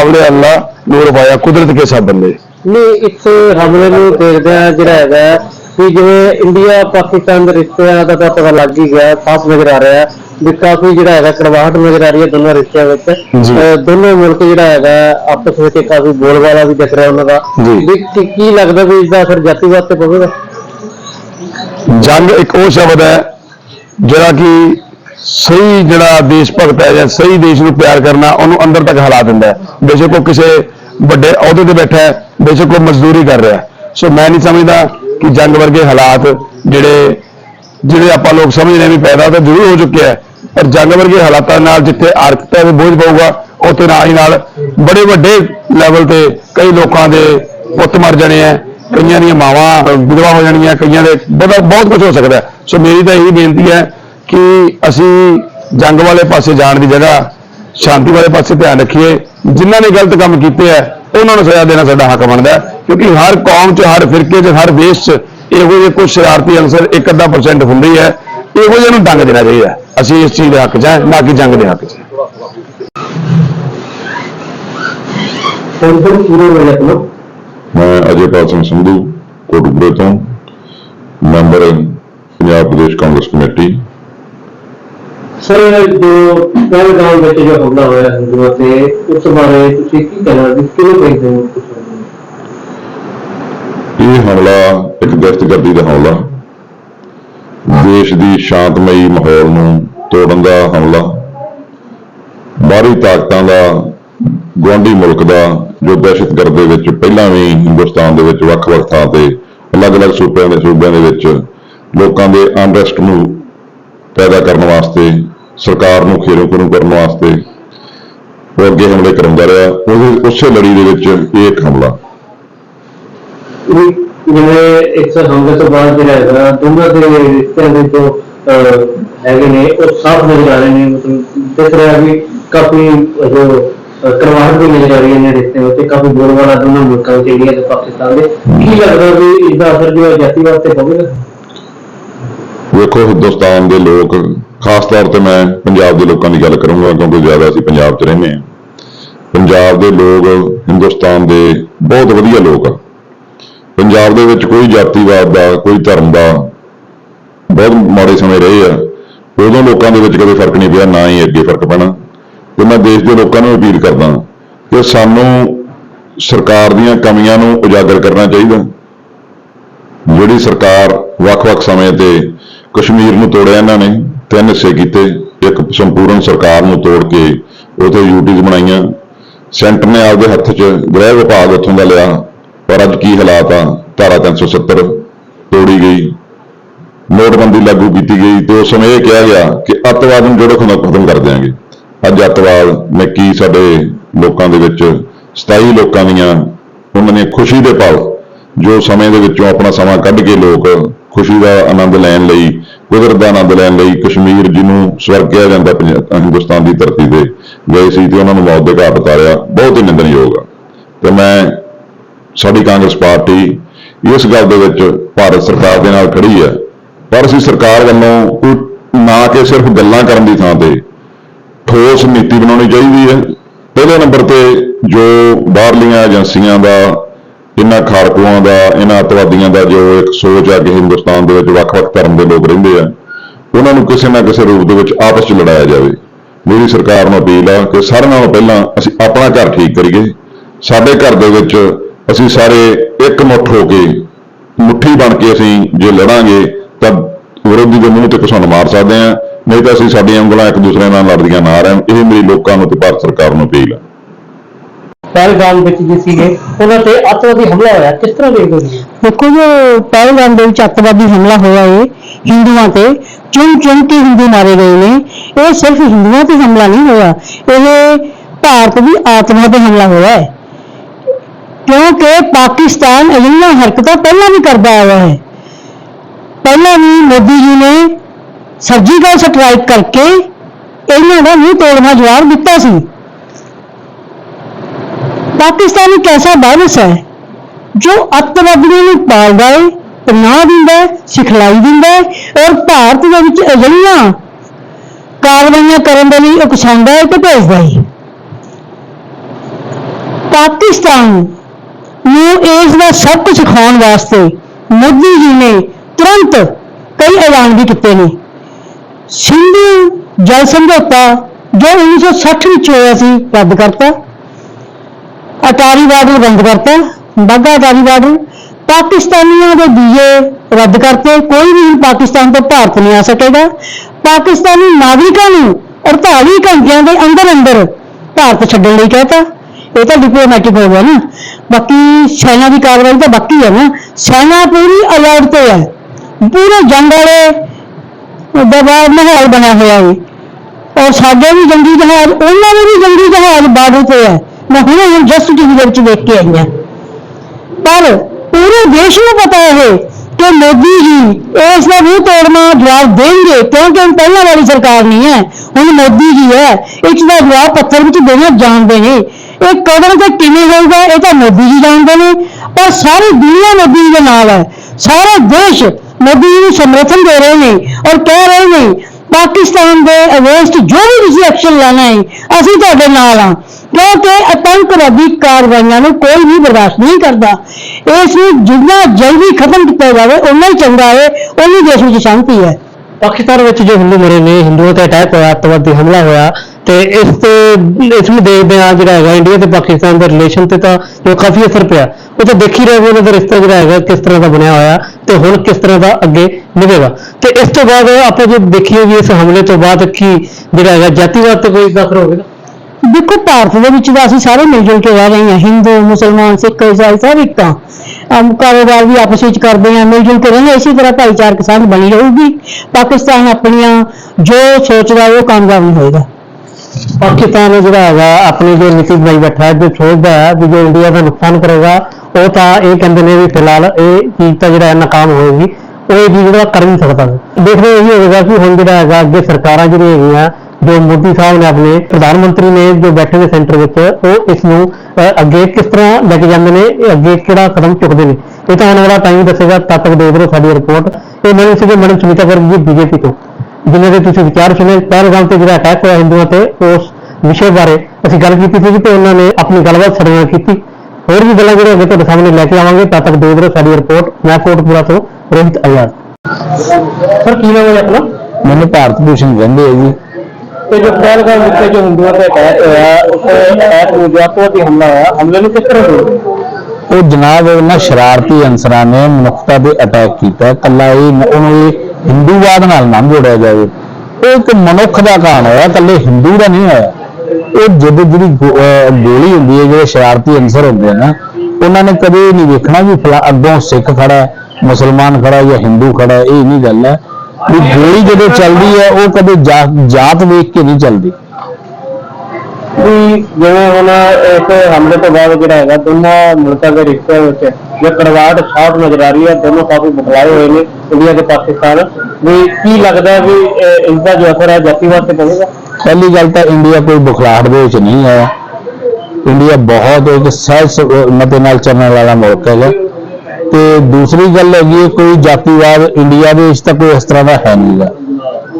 ਆਵਲੇ ਅੱਲਾ ਨੂਰ ਪਾਇਆ ਕੁਦਰਤ ਕੇ ਸਭ ਬੰਦੇ। ਨਹੀਂ ਇਸ ਹਮਲੇ ਨੂੰ ਦੇਖਦਿਆਂ ਜਿਹੜਾ ਹੈਗਾ ਕਿ ਜਿਵੇਂ ਇੰਡੀਆ ਪਾਕਿਸਤਾਨ ਦੇ ਰਿਸ਼ਤਿਆਂ ਦਾ ਤਾਂ ਪਤਾ ਲੱਗ ਹੀ ਗਿਆ ਸਾਫ਼ ਨਜ਼ਰ ਆ ਰਿਹਾ ਵੀ ਕਾਫੀ ਜਿਹੜਾ ਹੈਗਾ ਕੜਵਾਹਟ ਨਜ਼ਰ ਆ ਰਹੀ ਹੈ ਦੋਨੋਂ ਰਿਸ਼ਤਿਆਂ ਵਿੱਚ। ਅਹ ਦੋਨੋਂ ਮੁਲਕ ਜਿਹੜਾ ਹੈਗਾ ਆਪਸ ਵਿੱਚ ਕਾਫੀ ਬੋਲਬਾਲਾ ਵੀ ਦਿਖ ਰਿਹਾ ਉਹਨਾਂ ਦਾ। ਜੀ। ਵੀ ਕੀ- ਕੀ ਲੱਗਦਾ ਵੀ ਇਸ ਦਾ ਅਸਰ ਜਾਤੀਵਾਦ ਤੇ ਪਵੇਗਾ? ਜੰਗ ਇੱਕ ਉਹ ਸ਼ਬਦ ਹੈ ਜਿਹੜਾ ਕਿ ਸਹੀ ਜਿਹੜਾ ਦੇਸ਼ ਭਗਤ ਹੈ ਜਾਂ ਸਹੀ ਦੇਸ਼ ਨੂੰ ਪਿਆਰ ਕਰਨਾ ਉਹਨੂੰ ਅੰਦਰ ਤੱਕ ਹਿਲਾ ਦਿੰਦਾ ਹੈ। ਬੇਸ਼ੱਕ ਉਹ ਕਿਸੇ ਵੱਡੇ ਅਹੁਦੇ ਤੇ ਬੈਠਾ ਹੈ ਬੇਸ਼ੱਕ ਉਹ ਮਜ਼ਦੂਰੀ ਕਰ ਰਿਹਾ ਹੈ। ਸੋ ਮੈਂ ਨਹੀਂ ਸਮਝਦਾ ਕਿ ਜੰਗ ਵਰਗੇ ਹਾਲਾਤ ਜਿਹੜੇ ਜਿਹੜੇ ਆਪਾਂ ਲੋਕ ਸਮਝਦੇ ਹਾਂ ਵੀ ਪੈਦਾ ਤਾਂ ਜ਼ਰੂਰ ਹੋ ਚੁੱਕਿਆ ਹੈ ਪਰ ਜੰਗ ਵਰਗੇ ਹਾਲਾਤਾਂ ਨਾਲ ਜਿੱਥੇ ਆਰਥਿਕਤਾ ਦੇ ਬੋਝ ਪਊਗਾ, ਉੱਥੇ ਨਾਲ ਹੀ ਨਾਲ ਬੜੇ ਵੱਡੇ ਲੈਵਲ ਤੇ ਕਈ ਲੋਕਾਂ ਦੇ ਪੁੱਤ ਮਰ ਜਾਣੇ ਆ, ਕਈਆਂ ਦੀਆਂ ਮਾਵਾਂ ਵਿਧਵਾ ਹੋ ਜਾਣੀਆਂ, ਕਈਆਂ ਦੇ ਬਹੁਤ ਬਹੁਤ ਕੁਝ ਹੋ ਸਕਦਾ। ਸੋ ਮੇਰੀ ਤਾਂ ਇਹੀ ਬੇਨਤੀ ਹੈ ਕਿ ਅਸੀਂ ਜੰਗ ਵਾਲੇ ਪਾਸੇ ਜਾਣ ਦੀ ਜਗ੍ਹਾ, ਸ਼ਾਂਤੀ ਵਾਲੇ ਪਾਸੇ ਧਿਆਨ ਰੱਖੀਏ। ਜਿਨ੍ਹਾਂ ਨੇ ਗਲਤ ਕੰਮ ਕੀਤੇ ਹੈ ਉਹਨਾਂ ਨੂੰ ਸਜ਼ਾ ਦੇਣਾ ਸਾਡਾ ਹੱਕ ਬਣਦਾ ਕਿਉਂਕਿ ਹਰ ਕੌਮ 'ਚ ਹਰ ਫਿਰਕੇ 'ਚ ਹਰ ਦੇਸ਼ 'ਚ ਇਹੋ ਜਿਹੇ ਕੁਝ ਸ਼ਰਾਰਤੀ ਅਨਸਰ ਇੱਕ ਅੱਧਾ ਪਰਸੈਂਟ ਹੁੰਦੇ ਹੀ ਹੈ। ਇਹੋ ਜਿਹੇ ਨੂੰ ਡੰਗ ਦੇਣਾ ਚਾਹੀਦਾ ਅਸੀਂ ਇਸ ਚੀਜ਼ ਦੇ ਹੱਕ 'ਚ ਹਾਂ ਨਾ ਕਿ ਜੰਗ ਦੇ ਹੱਕ 'ਚ। ਮੈਂ ਅਜੇਪਾਲ ਸਿੰਘ ਸੰਧੂ ਕੋਟਕਪੂਰੇ ਤੋਂ member Punjab Pradesh Congress committee. Sir ਜੋ ਪਹਿਲਗਾਮ ਵਿੱਚ ਜੋ ਹਮਲਾ ਹੋਇਆ ਹਿੰਦੂਆਂ ਤੇ ਉਸ ਬਾਰੇ ਤੁਸੀਂ ਕੀ ਕਹਿਣਾ ਵੀ ਕਿਉਂ ਕਹਿੰਦੇ ਹੋ ਇਹ ਹਮਲਾ ਇੱਕ ਦਹਿਸ਼ਤਗਰਦੀ ਦਾ ਹਮਲਾ। ਦੇਸ਼ ਦੀ ਸ਼ਾਂਤਮਈ ਮਾਹੌਲ ਨੂੰ ਤੋੜਨ ਦਾ ਹਮਲਾ। ਬਾਹਰੀ ਤਾਕਤਾਂ ਦਾ ਗੁਆਂਢੀ ਮੁਲਕ ਦਾ, ਜੋ ਦਹਿਸ਼ਤਗਰਦ ਦੇ ਵਿੱਚ ਪਹਿਲਾਂ ਵੀ ਹਿੰਦੁਸਤਾਨ ਦੇ ਵਿੱਚ ਵੱਖ-ਵੱਖ ਥਾਂ ਤੇ, ਅਲੱਗ-ਅਲੱਗ ਸੂਬਿਆਂ ਦੇ ਸੂਬਿਆਂ ਦੇ ਵਿੱਚ ਲੋਕਾਂ ਦੇ ਅਨਰੈਸਟ ਨੂੰ ਪੈਦਾ ਕਰਨ ਵਾਸਤੇ ਸਰਕਾਰ ਨੂੰ ਖੇਰੋ ਖੇਰੂ ਕਰਨ ਵਾਸਤੇ ਉਹ ਅੱਗੇ ਹਮਲੇ ਕਰਾਉਂਦਾ ਰਿਹਾ ਉਹਦੇ ਉਸੇ ਲੜੀ ਦੇ ਵਿੱਚ ਇਹ ਇੱਕ ਹਮਲਾ। ਜਿਵੇਂ ਇੱਕ ਹਮਲੇ ਤੋਂ ਬਾਅਦ ਜਿਹੜਾ ਹੈਗਾ ਦੋਨਾਂ ਦੇ ਰਿਸ਼ਤਿਆਂ ਦੇ ਜੋ ਹੈਗੇ ਨੇ ਉਹ ਸਾਫ਼ ਨਜ਼ਰ ਆ ਰਹੇ ਨੇ ਮਤਲਬ ਦਿਖ ਰਿਹਾ ਵੀ ਕਾਫੀ ਜੋ ਅਹ, ਕਰਵਾਹਟ ਵੀ ਨਜ਼ਰ ਆ ਰਹੀ ਹੈ ਨੇ ਰਿਸ਼ਤੇ ਉੱਤੇ ਕਾਫੀ ਬੋਲਬਾਲਾ ਦੋਨਾਂ ਮੁਲਕਾਂ ਵਿੱਚ ਇੰਡੀਆ ਤੇ ਪਾਕਿਸਤਾਨ ਦੇ। ਕੀ ਲੱਗਦਾ ਵੀ ਇਸ ਦਾ ਅਸਰ ਜੋ ਹੈ ਜਾਤੀਵਾਦ ਤੇ ਹੋਵੇਗਾ ਵੇਖੋ ਹਿੰਦੁਸਤਾਨ ਦੇ ਲੋਕ, ਖਾਸ ਤੌਰ ਤੇ ਮੈਂ ਪੰਜਾਬ ਦੇ ਲੋਕਾਂ ਦੀ ਗੱਲ ਕਰੂੰਗਾ ਕਿਉਂਕਿ ਜ਼ਿਆਦਾ ਅਸੀਂ ਪੰਜਾਬ 'ਚ ਰਹਿੰਦੇ ਹਾਂ। ਪੰਜਾਬ ਦੇ ਲੋਕ, ਹਿੰਦੁਸਤਾਨ ਦੇ ਬਹੁਤ ਵਧੀਆ ਲੋਕ ਆ। ਪੰਜਾਬ ਦੇ ਵਿੱਚ ਕੋਈ ਜਾਤੀਵਾਦ ਦਾ, ਕੋਈ ਧਰਮ ਦਾ ਬਹੁਤ ਮਾੜੇ ਸਮੇਂ ਰਹੇ ਆ। ਉਦੋਂ ਲੋਕਾਂ ਦੇ ਵਿੱਚ ਕਦੇ ਫ਼ਰਕ ਨਹੀਂ ਪਿਆ, ਨਾ ਹੀ ਅੱਗੇ ਫ਼ਰਕ ਪੈਣਾ। ਤੇ ਮੈਂ ਦੇਸ਼ ਦੇ ਲੋਕਾਂ ਨੂੰ ਅਪੀਲ ਕਰਦਾ ਕਿ ਸਾਨੂੰ ਸਰਕਾਰ ਦੀਆਂ ਕਮੀਆਂ ਨੂੰ ਉਜਾਗਰ ਕਰਨਾ ਚਾਹੀਦਾ। ਜਿਹੜੀ ਸਰਕਾਰ ਵੱਖ-ਵੱਖ ਸਮੇਂ ਤੇ ਕਸ਼ਮੀਰ ਨੂੰ ਤੋੜਿਆ ਇਹਨਾਂ ਨੇ, ਤਿੰਨ ਹਿੱਸੇ ਕੀਤੇ, ਇੱਕ ਸੰਪੂਰਨ ਸਰਕਾਰ ਨੂੰ ਤੋੜ ਕੇ ਉਥੇ ਯੂਟੀਜ਼ ਬਣਾਈਆਂ। ਸੈਂਟਰ ਨੇ ਆਪਦੇ ਹੱਥ 'ਚ ਗ੍ਰਹਿ ਵਿਭਾਗ ਉੱਥੋਂ ਦਾ ਲਿਆ, ਪਰ ਅੱਜ ਕੀ ਹਾਲਾਤ ਆ? ਧਾਰਾ 370 ਤੋੜੀ ਗਈ। ਨੋਟਬੰਦੀ ਲਾਗੂ ਕੀਤੀ ਗਈ ਤੇ ਉਸ ਸਮੇਂ ਇਹ ਕਿਹਾ ਗਿਆ ਕਿ ਅੱਤਵਾਦ ਨੂੰ ਜੜੋਂ ਖਤਮ ਖਤਮ ਕਰ ਦਿਆਂਗੇ। ਅੱਜ ਅੱਤਵਾਦ ਨੇ ਕੀ ਸਾਡੇ ਲੋਕਾਂ ਦੇ ਵਿੱਚ 27 ਲੋਕਾਂ ਦੀਆਂ, ਉਹਨਾਂ ਨੇ ਖੁਸ਼ੀ ਦੇ ਪਲ ਜੋ ਸਮੇਂ ਦੇ ਵਿੱਚੋਂ ਆਪਣਾ ਸਮਾਂ ਕੱਢ ਕੇ ਲੋਕ ਖੁਸ਼ੀ ਦਾ ਆਨੰਦ ਲੈਣ ਲਈ, ਕੁਦਰਤ ਦਾ ਆਨੰਦ ਲੈਣ ਲਈ ਕਸ਼ਮੀਰ ਜਿਹਨੂੰ ਸਵਰਗ ਕਿਹਾ ਜਾਂਦਾ ਪੰਜਾਬ ਹਿੰਦੁਸਤਾਨ ਦੀ ਧਰਤੀ ਤੇ, ਗਏ ਸੀ ਤੇ ਉਹਨਾਂ ਨੂੰ ਮੌਤ ਦੇ ਘਾਟ ਉਤਾਰਿਆ। ਬਹੁਤ ਹੀ ਨਿੰਦਣਯੋਗ ਆ। ਤੇ ਮੈਂ ਸਾਡੀ ਕਾਂਗਰਸ ਪਾਰਟੀ ਇਸ ਗੱਲ ਦੇ ਵਿੱਚ ਭਾਰਤ ਸਰਕਾਰ ਦੇ ਨਾਲ ਖੜੀ ਹੈ ਪਰ ਅਸੀਂ ਸਰਕਾਰ ਵੱਲੋਂ ਕੋਈ ਨਾ ਕਿ ਸਿਰਫ ਗੱਲਾਂ ਕਰਨ ਦੀ ਥਾਂ ਤੇ ਠੋਸ ਨੀਤੀ ਬਣਾਉਣੀ ਚਾਹੀਦੀ ਹੈ। ਪਹਿਲੇ ਨੰਬਰ ਤੇ ਜੋ ਬਾਹਰਲੀਆਂ ਏਜੰਸੀਆਂ ਦਾ ਇਹਨਾਂ ਖਾਰਕੂਆਂ ਦਾ, ਇਹਨਾਂ ਅੱਤਵਾਦੀਆਂ ਦਾ ਜੋ ਇੱਕ ਸੋਚ ਆ ਕਿ ਹਿੰਦੁਸਤਾਨ ਦੇ ਵਿੱਚ ਵੱਖ-ਵੱਖ ਧਰਮ ਦੇ ਲੋਕ ਰਹਿੰਦੇ ਆ, ਉਹਨਾਂ ਨੂੰ ਕਿਸੇ ਨਾ ਕਿਸੇ ਰੂਪ ਦੇ ਵਿੱਚ ਆਪਸ 'ਚ ਲੜਾਇਆ ਜਾਵੇ। ਮੇਰੀ ਸਰਕਾਰ ਨੂੰ ਅਪੀਲ ਆ ਕਿ ਸਾਰਿਆਂ ਨਾਲੋਂ ਪਹਿਲਾਂ ਅਸੀਂ ਆਪਣਾ ਘਰ ਠੀਕ ਕਰੀਏ। ਸਾਡੇ ਘਰ ਦੇ ਵਿੱਚ ਅਸੀਂ ਸਾਰੇ ਇੱਕ ਮੁੱਠ ਹੋ ਕੇ, ਮੁੱਠੀ ਬਣ ਕੇ ਅਸੀਂ ਜੇ ਲੜਾਂਗੇ, ਤਾਂ ਵਿਰੋਧੀ ਦੇ ਮੂੰਹ ਤੇ ਕਿਸਾਨ ਮਾਰ ਸਕਦੇ ਆ। ਨਹੀਂ ਤਾਂ ਅਸੀਂ ਸਾਡੀਆਂ ਉਂਗਲਾਂ ਇੱਕ ਦੂਸਰੇ ਨਾਲ ਲੜਦੀਆਂ ਨਾ ਰਹਿਣ। ਇਹ ਮੇਰੀ ਲੋਕਾਂ ਨੂੰ ਤੇ ਭਾਰਤ ਸਰਕਾਰ ਨੂੰ ਅਪੀਲ ਆ। ਪਹਿਲਗਾਮ ਵਿੱਚ ਜੀ ਸੀਗੇ, ਉਹਨਾਂ ਤੇ ਅੱਤਵਾਦੀ ਹਮਲਾ ਹੋਇਆ। ਕਿਸ ਤਰ੍ਹਾਂ ਦੇਖਦੇ ਹੋ ਜੀ ਦੇਖੋ ਜੋ ਪਹਿਲਗਾਮ ਦੇ ਵਿੱਚ ਅੱਤਵਾਦੀ ਹਮਲਾ ਹੋਇਆ ਹੈ ਹਿੰਦੂਆਂ ਤੇ। ਚੁਣ ਚੁਣ ਕੇ ਹਿੰਦੂ ਮਾਰੇ ਗਏ ਨੇ। ਇਹ ਸਿਰਫ ਹਿੰਦੂਆਂ ਤੇ ਹਮਲਾ ਨਹੀਂ ਹੋਇਆ। ਇਹ ਭਾਰਤ ਦੀ ਆਤਮਾ ਤੇ ਹਮਲਾ ਹੋਇਆ ਹੈ। ਕਿਉਂਕਿ ਪਾਕਿਸਤਾਨ ਅਜਿਹੀਆਂ ਹਰਕਤਾਂ ਪਹਿਲਾਂ ਵੀ ਕਰਦਾ ਆਇਆ ਹੈ। ਪਹਿਲਾਂ ਵੀ ਮੋਦੀ ਜੀ ਨੇ ਸਰਜੀਕਲ ਸਟ੍ਰਾਈਕ ਕਰਕੇ ਇਹਨਾਂ ਦਾ ਮੂੰਹ ਤੋੜਨਾ ਜਵਾਬ ਦਿੱਤਾ ਸੀ। ਪਾਕਿਸਤਾਨ ਇੱਕ ਐਸਾ ਵਾਇਰਸ ਹੈ? ਜੋ ਅੱਤਵਾਦੀਆਂ ਨੂੰ ਪਾਲਦਾ ਹੈ ਪਨਾਹ ਦਿੰਦਾ ਹੈ ਸਿਖਲਾਈ ਦਿੰਦਾ ਹੈ ਔਰ ਭਾਰਤ ਦੇ ਵਿੱਚ ਅਜਿਹੀਆਂ ਕਾਰਵਾਈਆਂ ਕਰਨ ਦੇ ਲਈ ਉਕਸਾਉਂਦਾ ਹੈ ਤੇ ਭੇਜਦਾ ਹੈ ਪਾਕਿਸਤਾਨ ਨੂੰ ਇਸ ਦਾ ਸਭ ਕੁਝ ਸਿਖਾਉਣ ਵਾਸਤੇ ਮੋਦੀ ਜੀ ਨੇ ਤੁਰੰਤ ਕਈ ਐਲਾਨ ਵੀ ਕੀਤੇ ਨੇ। ਸਿੰਧੂ ਜਲ ਸਮਝੌਤਾ ਜੋ 1960 ਵਿੱਚ ਹੋਇਆ ਸੀ, ਰੱਦ ਕਰਤਾ। ਅਟਾਰੀ ਬਾਰਡਰ ਬੰਦ ਕਰਤਾ ਬਾਗਾ ਅਟਾਰੀ ਬਾਰਡਰ ਪਾਕਿਸਤਾਨੀਆਂ ਦੇ ਵੀਜ਼ੇ ਰੱਦ ਕਰਤੇ, ਕੋਈ ਵੀ ਹੁਣ ਪਾਕਿਸਤਾਨ ਤੋਂ ਭਾਰਤ ਨਹੀਂ ਆ ਸਕੇਗਾ। ਪਾਕਿਸਤਾਨੀ ਨਾਗਰਿਕਾਂ ਨੂੰ 48 ਘੰਟਿਆਂ ਦੇ ਅੰਦਰ ਅੰਦਰ ਭਾਰਤ ਛੱਡਣ ਲਈ ਕਹਿਤਾ। ਇਹ ਤਾਂ ਡਿਪਲੋਮੈਟਿਕ ਹੋ ਗਿਆ ਨਾ। ਬਾਕੀ ਸੈਨਾ ਦੀ ਕਾਰਵਾਈ ਤਾਂ ਬਾਕੀ ਹੈ ਨਾ। ਸੈਨਾ ਪੂਰੀ ਅਲਰਟ ਤੇ ਹੈ। ਪੂਰੇ ਜੰਗ ਵਾਲੇ ਦਬਾਅ ਮਾਹੌਲ ਬਣਿਆ ਹੋਇਆ ਹੈ ਔਰ ਸਾਡੇ ਵੀ ਜੰਗੀ ਜਹਾਜ਼, ਉਹਨਾਂ ਦੇ ਵੀ ਜੰਗੀ ਜਹਾਜ਼ ਬਾਰਡਰ ਤੇ ਹੈ। ਮੈਂ ਹੁਣੇ ਹੁਣ ਜਸਟ ਟੀਵੀ ਦੇ ਵਿੱਚ ਵੇਖ ਕੇ ਆਈ ਹਾਂ। ਪਰ ਪੂਰੇ ਦੇਸ਼ ਨੂੰ ਪਤਾ ਹੈ ਕਿ ਮੋਦੀ ਜੀ ਇਸ ਦਾ ਮੂੰਹ ਤੋੜਨਾ ਜਵਾਬ ਦੇਣਗੇ, ਕਿਉਂਕਿ ਹੁਣ ਪਹਿਲਾਂ ਵਾਲੀ ਸਰਕਾਰ ਨਹੀਂ ਹੈ। ਹੁਣ ਮੋਦੀ ਜੀ ਹੈ, ਇਸ ਦਾ ਜਵਾਬ ਪੱਥਰ ਵਿੱਚ ਦੇਣਾ ਜਾਣਦੇ ਨੇ। ਇਹ ਕਦੋਂ ਤੇ ਕਿਵੇਂ ਹੋਊਗਾ, ਇਹ ਤਾਂ ਮੋਦੀ ਜੀ ਜਾਣਦੇ ਨੇ। ਪਰ ਸਾਰੀ ਦੁਨੀਆ ਮੋਦੀ ਜੀ ਦੇ ਨਾਲ ਹੈ। ਸਾਰਾ ਦੇਸ਼ ਮੋਦੀ ਜੀ ਨੂੰ ਸਮਰਥਨ ਦੇ ਰਹੇ ਨੇ ਔਰ ਕਹਿ ਰਹੇ ਨੇ, ਪਾਕਿਸਤਾਨ ਦੇ ਅਗੇਂਸਟ ਜੋ ਵੀ ਤੁਸੀਂ ਐਕਸ਼ਨ ਲੈਣਾ ਹੈ, ਅਸੀਂ ਤੁਹਾਡੇ ਨਾਲ ਹਾਂ। ਕਿਉਂਕਿ ਆਤੰਕਵਾਦੀ ਕਾਰਵਾਈਆਂ ਨੂੰ ਕੋਈ ਵੀ ਬਰਦਾਸ਼ਤ ਨਹੀਂ ਕਰਦਾ। ਇਸ ਨੂੰ ਜਿੰਨਾ ਜਲਦੀ ਖਤਮ ਕੀਤਾ ਜਾਵੇ ਉਨਾ ਹੀ ਚੰਗਾ ਹੈ ਉਨੀ ਦੇਸ਼ ਵਿੱਚ ਸ਼ਾਂਤੀ ਹੈ। ਪਾਕਿਸਤਾਨ ਵਿੱਚ ਜੋ ਹਿੰਦੂ ਮਰੇ ਨੇ, ਹਿੰਦੂਆਂ ਤੇ ਅਟੈਕ ਹੋਇਆ, ਅੱਤਵਾਦੀ ਹਮਲਾ ਹੋਇਆ, ਤੇ ਇਸ ਤੇ, ਇਸ ਨੂੰ ਦੇਖਦੇ ਆ ਜਿਹੜਾ ਹੈਗਾ ਇੰਡੀਆ ਤੇ ਪਾਕਿਸਤਾਨ ਦੇ ਰਿਲੇਸ਼ਨ ਤੇ ਤਾਂ ਜੋ ਕਾਫੀ ਅਸਰ ਪਿਆ। ਉਹ ਤਾਂ ਦੇਖ ਹੀ ਰਹੇ ਹੋ ਉਹਨਾਂ ਦਾ ਰਿਸ਼ਤਾ ਜਿਹੜਾ ਹੈਗਾ, ਕਿਸ ਤਰ੍ਹਾਂ ਦਾ ਬਣਿਆ ਹੋਇਆ, ਤੇ ਹੁਣ ਕਿਸ ਤਰ੍ਹਾਂ ਦਾ ਅੱਗੇ ਨਿਭੇਗਾ। ਤੇ ਇਸ ਤੋਂ ਬਾਅਦ ਆਪਾਂ ਜੇ ਦੇਖੀਏ ਵੀ ਇਸ ਹਮਲੇ ਤੋਂ ਬਾਅਦ ਕੀ ਜਿਹੜਾ ਹੈਗਾ, ਜਾਤੀਵਾਦ ਤੇ ਕੋਈ ਦਾਖਲ ਹੋਵੇਗਾ। ਦੇਖੋ ਭਾਰਤ ਦੇ ਵਿੱਚ ਤਾਂ ਅਸੀਂ ਸਾਰੇ ਮਿਲ ਜੁਲ ਕੇ ਰਹਿ ਰਹੇ ਹਾਂ, ਹਿੰਦੂ, ਮੁਸਲਮਾਨ, ਸਿੱਖ ਇਸਾਈ ਸਭ ਇੱਕ ਤਾਂ। ਅਮ ਕਾਰੋਬਾਰ ਵੀ ਆਪਸ ਵਿੱਚ ਕਰਦੇ ਹਾਂ, ਮਿਲ ਜੁਲ ਕੇ ਰਹਿੰਦੇ ਇਸੇ ਤਰ੍ਹਾਂ ਭਾਈਚਾਰਕ ਸਾਂਝ ਬਣੀ ਰਹੂਗੀ। ਪਾਕਿਸਤਾਨ ਆਪਣੀਆਂ ਜੋ ਸੋਚਦਾ ਉਹ ਕਾਮਯਾਬ ਨਹੀਂ ਹੋਏਗਾ। ਪਾਕਿਸਤਾਨ ਜਿਹੜਾ ਹੈਗਾ, ਆਪਣੀ ਜੋ ਨੀਤੀ ਬਣਾਈ ਬੈਠਾ ਹੈ, ਜੋ ਸੋਚਦਾ ਹੈ, ਵੀ ਜੋ ਇੰਡੀਆ ਦਾ ਨੁਕਸਾਨ ਕਰੇਗਾ, ਉਹ ਤਾਂ ਇਹ ਕਹਿੰਦੇ ਨੇ ਵੀ ਫਿਲਹਾਲ ਇਹ ਚੀਜ਼ ਤਾਂ ਜਿਹੜਾ ਹੈ ਨਾਕਾਮ ਹੋਏਗੀ, ਉਹ ਇਹ ਚੀਜ਼ ਜਿਹੜਾ ਕਰ ਨਹੀਂ ਸਕਦਾ। ਦੇਖਦੇ ਇਹ ਹੋਵੇਗਾ ਕਿ ਹੁਣ ਜਿਹੜਾ ਹੈਗਾ, ਅੱਗੇ ਸਰਕਾਰਾਂ ਜਿਹੜੀਆਂ ਹੈਗੀਆਂ ਜੋ ਮੋਦੀ ਸਾਹਿਬ ਨੇ ਆਪਣੇ ਪ੍ਰਧਾਨ ਮੰਤਰੀ ਨੇ ਜੋ ਬੈਠੇ ਨੇ ਸੈਂਟਰ ਵਿੱਚ, ਉਹ ਇਸ ਨੂੰ ਅੱਗੇ ਕਿਸ ਤਰ੍ਹਾਂ ਲੈ ਕੇ ਜਾਂਦੇ ਨੇ, ਇਹ ਅੱਗੇ ਕਿਹੜਾ ਕਦਮ ਚੁੱਕਦੇ ਨੇ? ਇਹ ਤਾਂ ਆਉਣ ਵਾਲਾ ਟਾਈਮ ਦੱਸੇਗਾ, ਤਦ ਤੱਕ ਦੇਖਦੇ ਰਹੋ ਸਾਡੀ ਰਿਪੋਰਟ ਇਹ ਮੈਨੂੰ ਸੀਗੇ ਮੈਡਮ ਸੁਨੀਤਾ ਗਰਗ ਜੀ ਬੀਜੇਪੀ ਤੋਂ। ਜਿਨ੍ਹਾਂ ਦੇ ਤੁਸੀਂ ਵਿਚਾਰ ਸੁਣੇ ਪਹਿਲਗਾਮ ਤੇ ਜਿਹੜਾ ਅਟੈਕ ਹੋਇਆ ਹਿੰਦੂਆਂ ਤੇ, ਉਸ ਵਿਸ਼ੇ ਬਾਰੇ ਅਸੀਂ ਗੱਲ ਕੀਤੀ ਸੀ ਤੇ ਉਹਨਾਂ ਨੇ ਆਪਣੀ ਗੱਲਬਾਤ ਸਾਡੇ ਨਾਲ ਕੀਤੀ। ਹੋਰ ਵੀ ਗੱਲਾਂ ਜਿਹੜੀਆਂ ਅੱਗੇ ਤੁਹਾਡੇ ਸਾਹਮਣੇ ਲੈ ਕੇ ਆਵਾਂਗੇ, ਤਦ ਤੱਕ ਦੇਖਦੇ ਰਹੋ ਸਾਡੀ ਰਿਪੋਰਟ ਮੈਂ ਕੋਟਪੁਰਾ ਤੋਂ ਰੋਹਿਤ ਆਜ਼ਾਦ ਸਰ, ਕੀ ਨਾਮ ਹੈ ਆਪਣਾ? ਮੈਨੂੰ ਭਾਰਤ ਭੂਸ਼ਣ ਕਹਿੰਦੇ ਆ ਜੀ। ਤੇ ਜੋ ਪਹਿਲਗਾਮ ਵਿੱਚ ਜੋ ਹਿੰਦੂਆਂ ਤੇ ਅਟੈਕ ਹੋਇਆ ਉਸ ਅਟੈਕ ਨੂੰ ਜੋ ਅੱਤਵਾਦੀ ਹਮਲਾ ਹੋਇਆ। ਹਮਲੇ ਨੂੰ ਕਿਸ ਤਰ੍ਹਾਂ ਹੋਇਆ ਉਹ ਜਨਾਬ ਉਹਨਾਂ ਸ਼ਰਾਰਤੀ ਅਨਸਰਾਂ ਨੇ ਮਨੁੱਖਤਾ ਤੇ ਅਟੈਕ ਕੀਤਾ। ਕੱਲਾ ਇਹ ਉਹਨੂੰ ਹਿੰਦੂਵਾਦ ਨਾਲ ਨਾ ਜੋੜਿਆ ਜਾਵੇ। ਉਹ ਇੱਕ ਮਨੁੱਖ ਦਾ ਕਾਰਨ ਹੋਇਆ ਕੱਲੇ ਹਿੰਦੂ ਦਾ ਨਹੀਂ ਹੋਇਆ। ਉਹ ਜਦੋਂ ਜਿਹੜੀ ਗੋਲੀ ਹੁੰਦੀ ਹੈ, ਜਿਹੜੇ ਸ਼ਰਾਰਤੀ ਅਨਸਰ ਹੁੰਦੇ ਆ ਨਾ, ਉਹਨਾਂ ਨੇ ਕਦੇ ਨਹੀਂ ਵੇਖਣਾ ਵੀ ਫਲਾ ਅੱਗੋਂ ਸਿੱਖ ਖੜਾ ਮੁਸਲਮਾਨ ਖੜਾ ਜਾਂ ਹਿੰਦੂ ਖੜਾ ਇਹ ਨਹੀਂ ਗੱਲ ਹੈ। ਵੀ ਗੋਲੀ ਜਦੋਂ ਚੱਲਦੀ ਹੈ ਉਹ ਕਦੇ ਜਾ- ਜਾਤ ਵੇਖ ਕੇ ਨਹੀਂ ਚੱਲਦੀ। ਵੀ ਜਿਵੇਂ ਹੁਣ ਇਸ ਹਮਲੇ ਤੋਂ ਬਾਅਦ ਜਿਹੜਾ ਹੈਗਾ ਦੋਨਾਂ ਮੁਲਕਾਂ ਦੇ ਰਿਸ਼ਤਿਆਂ ਵਿੱਚ ਜੋ ਕੜਵਾਹਟ ਸਾਫ਼ ਨਜ਼ਰ ਆ ਰਹੀ ਹੈ ਦੋਨੋਂ ਕਾਫੀ ਬਦਲਾਏ ਹੋਏ ਨੇ ਇੰਡੀਆ ਤੇ ਪਾਕਿਸਤਾਨ। ਵੀ ਕੀ ਲੱਗਦਾ ਹੈ ਵੀ ਇਹ- ਇਸ ਦਾ ਜੋ ਅਸਰ ਹੈ ਜਾਤੀਵਾਦ ਤੇ ਪਵੇਗਾ? ਪਹਿਲੀ ਗੱਲ ਤਾਂ ਇੰਡੀਆ ਕੋਈ ਬੁਖਲਾਹਟ ਦੇ ਵਿੱਚ ਨਹੀਂ ਆਇਆ। ਇੰਡੀਆ ਬਹੁਤ ਇੱਕ ਸਹਿਜ ਸ- ਮਤੇ ਨਾਲ ਚੱਲਣ ਵਾਲਾ ਮੁਲਕ ਹੈਗਾ। ਤੇ ਦੂਸਰੀ ਗੱਲ ਹੈਗੀ ਹੈ, ਕੋਈ ਜਾਤੀਵਾਦ ਇੰਡੀਆ ਦੇ ਵਿੱਚ ਤਾਂ ਕੋਈ ਇਸ ਤਰ੍ਹਾਂ ਦਾ ਹੈ ਨਹੀਂਗਾ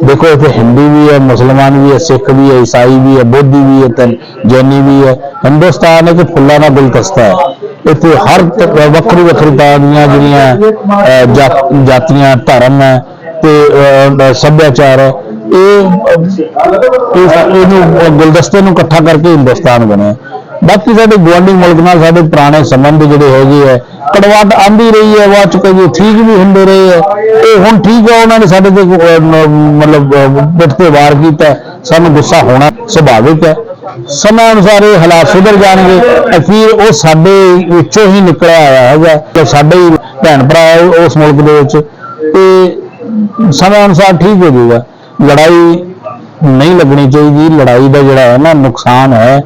ਦੇਖੋ ਇੱਥੇ ਹਿੰਦੂ ਵੀ ਹੈ ਮੁਸਲਮਾਨ ਵੀ ਹੈ ਸਿੱਖ ਵੀ ਹੈ ਈਸਾਈ ਵੀ ਹੈ ਬੋਧੀ ਵੀ ਹੈ ਤੇ ਜੈਨੀ ਵੀ ਹੈ। ਹਿੰਦੁਸਤਾਨ ਇੱਕ ਫੁੱਲਾਂ ਦਾ ਗੁਲਦਸਤਾ ਹੈ। ਇੱਥੇ ਹਰ ਵੱਖਰੀ ਵੱਖਰੀ ਤਰ੍ਹਾਂ ਦੀਆਂ ਜਿਹੜੀਆਂ ਜਾਤੀਆਂ ਧਰਮ ਹੈ ਤੇ ਸੱਭਿਆਚਾਰ ਹੈ। ਇਹ ਇਹ ਇਹਨੂੰ ਗੁਲਦਸਤੇ ਨੂੰ ਇਕੱਠਾ ਕਰਕੇ ਹਿੰਦੁਸਤਾਨ ਬਣਿਆ। ਬਾਕੀ ਸਾਡੇ ਗੁਆਂਢੀ ਮੁਲਕ ਨਾਲ ਸਾਡੇ ਪੁਰਾਣੇ ਸੰਬੰਧ ਜਿਹੜੇ ਹੈਗੇ ਹੈ ਕੜਵਾਟ ਆਂਦੀ ਰਹੀ ਹੈ ਬਾਅਦ ਚ ਕਦੇ ਠੀਕ ਵੀ ਹੁੰਦੇ ਰਹੇ ਹੈ ਇਹ ਹੁਣ ਠੀਕ ਹੈ ਉਹਨਾਂ ਨੇ ਸਾਡੇ ਤੇ ਮਤਲਬ ਅਹ, ਪਿੱਠ ਤੇ ਵਾਰ ਕੀਤਾ। ਸਾਨੂੰ ਗੁੱਸਾ ਹੋਣਾ ਸੁਭਾਵਿਕ ਹੈ। ਸਮੇਂ ਅਨੁਸਾਰ ਇਹ ਹਾਲਾਤ ਸੁਧਰ ਜਾਣਗੇ। ਅਖੀਰ ਉਹ ਸਾਡੇ ਵਿੱਚੋਂ ਹੀ ਨਿਕਲਿਆ ਆਇਆ ਹੈਗਾ। ਤੇ ਸਾਡੇ ਹੀ ਭੈਣ ਭਰਾ ਹੈ ਉਸ ਮੁਲਕ ਦੇ ਵਿੱਚ। ਤੇ ਸਮੇਂ ਅਨੁਸਾਰ ਠੀਕ ਹੋ ਜਾਊਗਾ। ਲੜਾਈ ਨਹੀਂ ਲੱਗਣੀ ਚਾਹੀਦੀ। ਲੜਾਈ ਦਾ ਜਿਹੜਾ ਹੈ ਨਾ ਨੁਕਸਾਨ ਹੈ।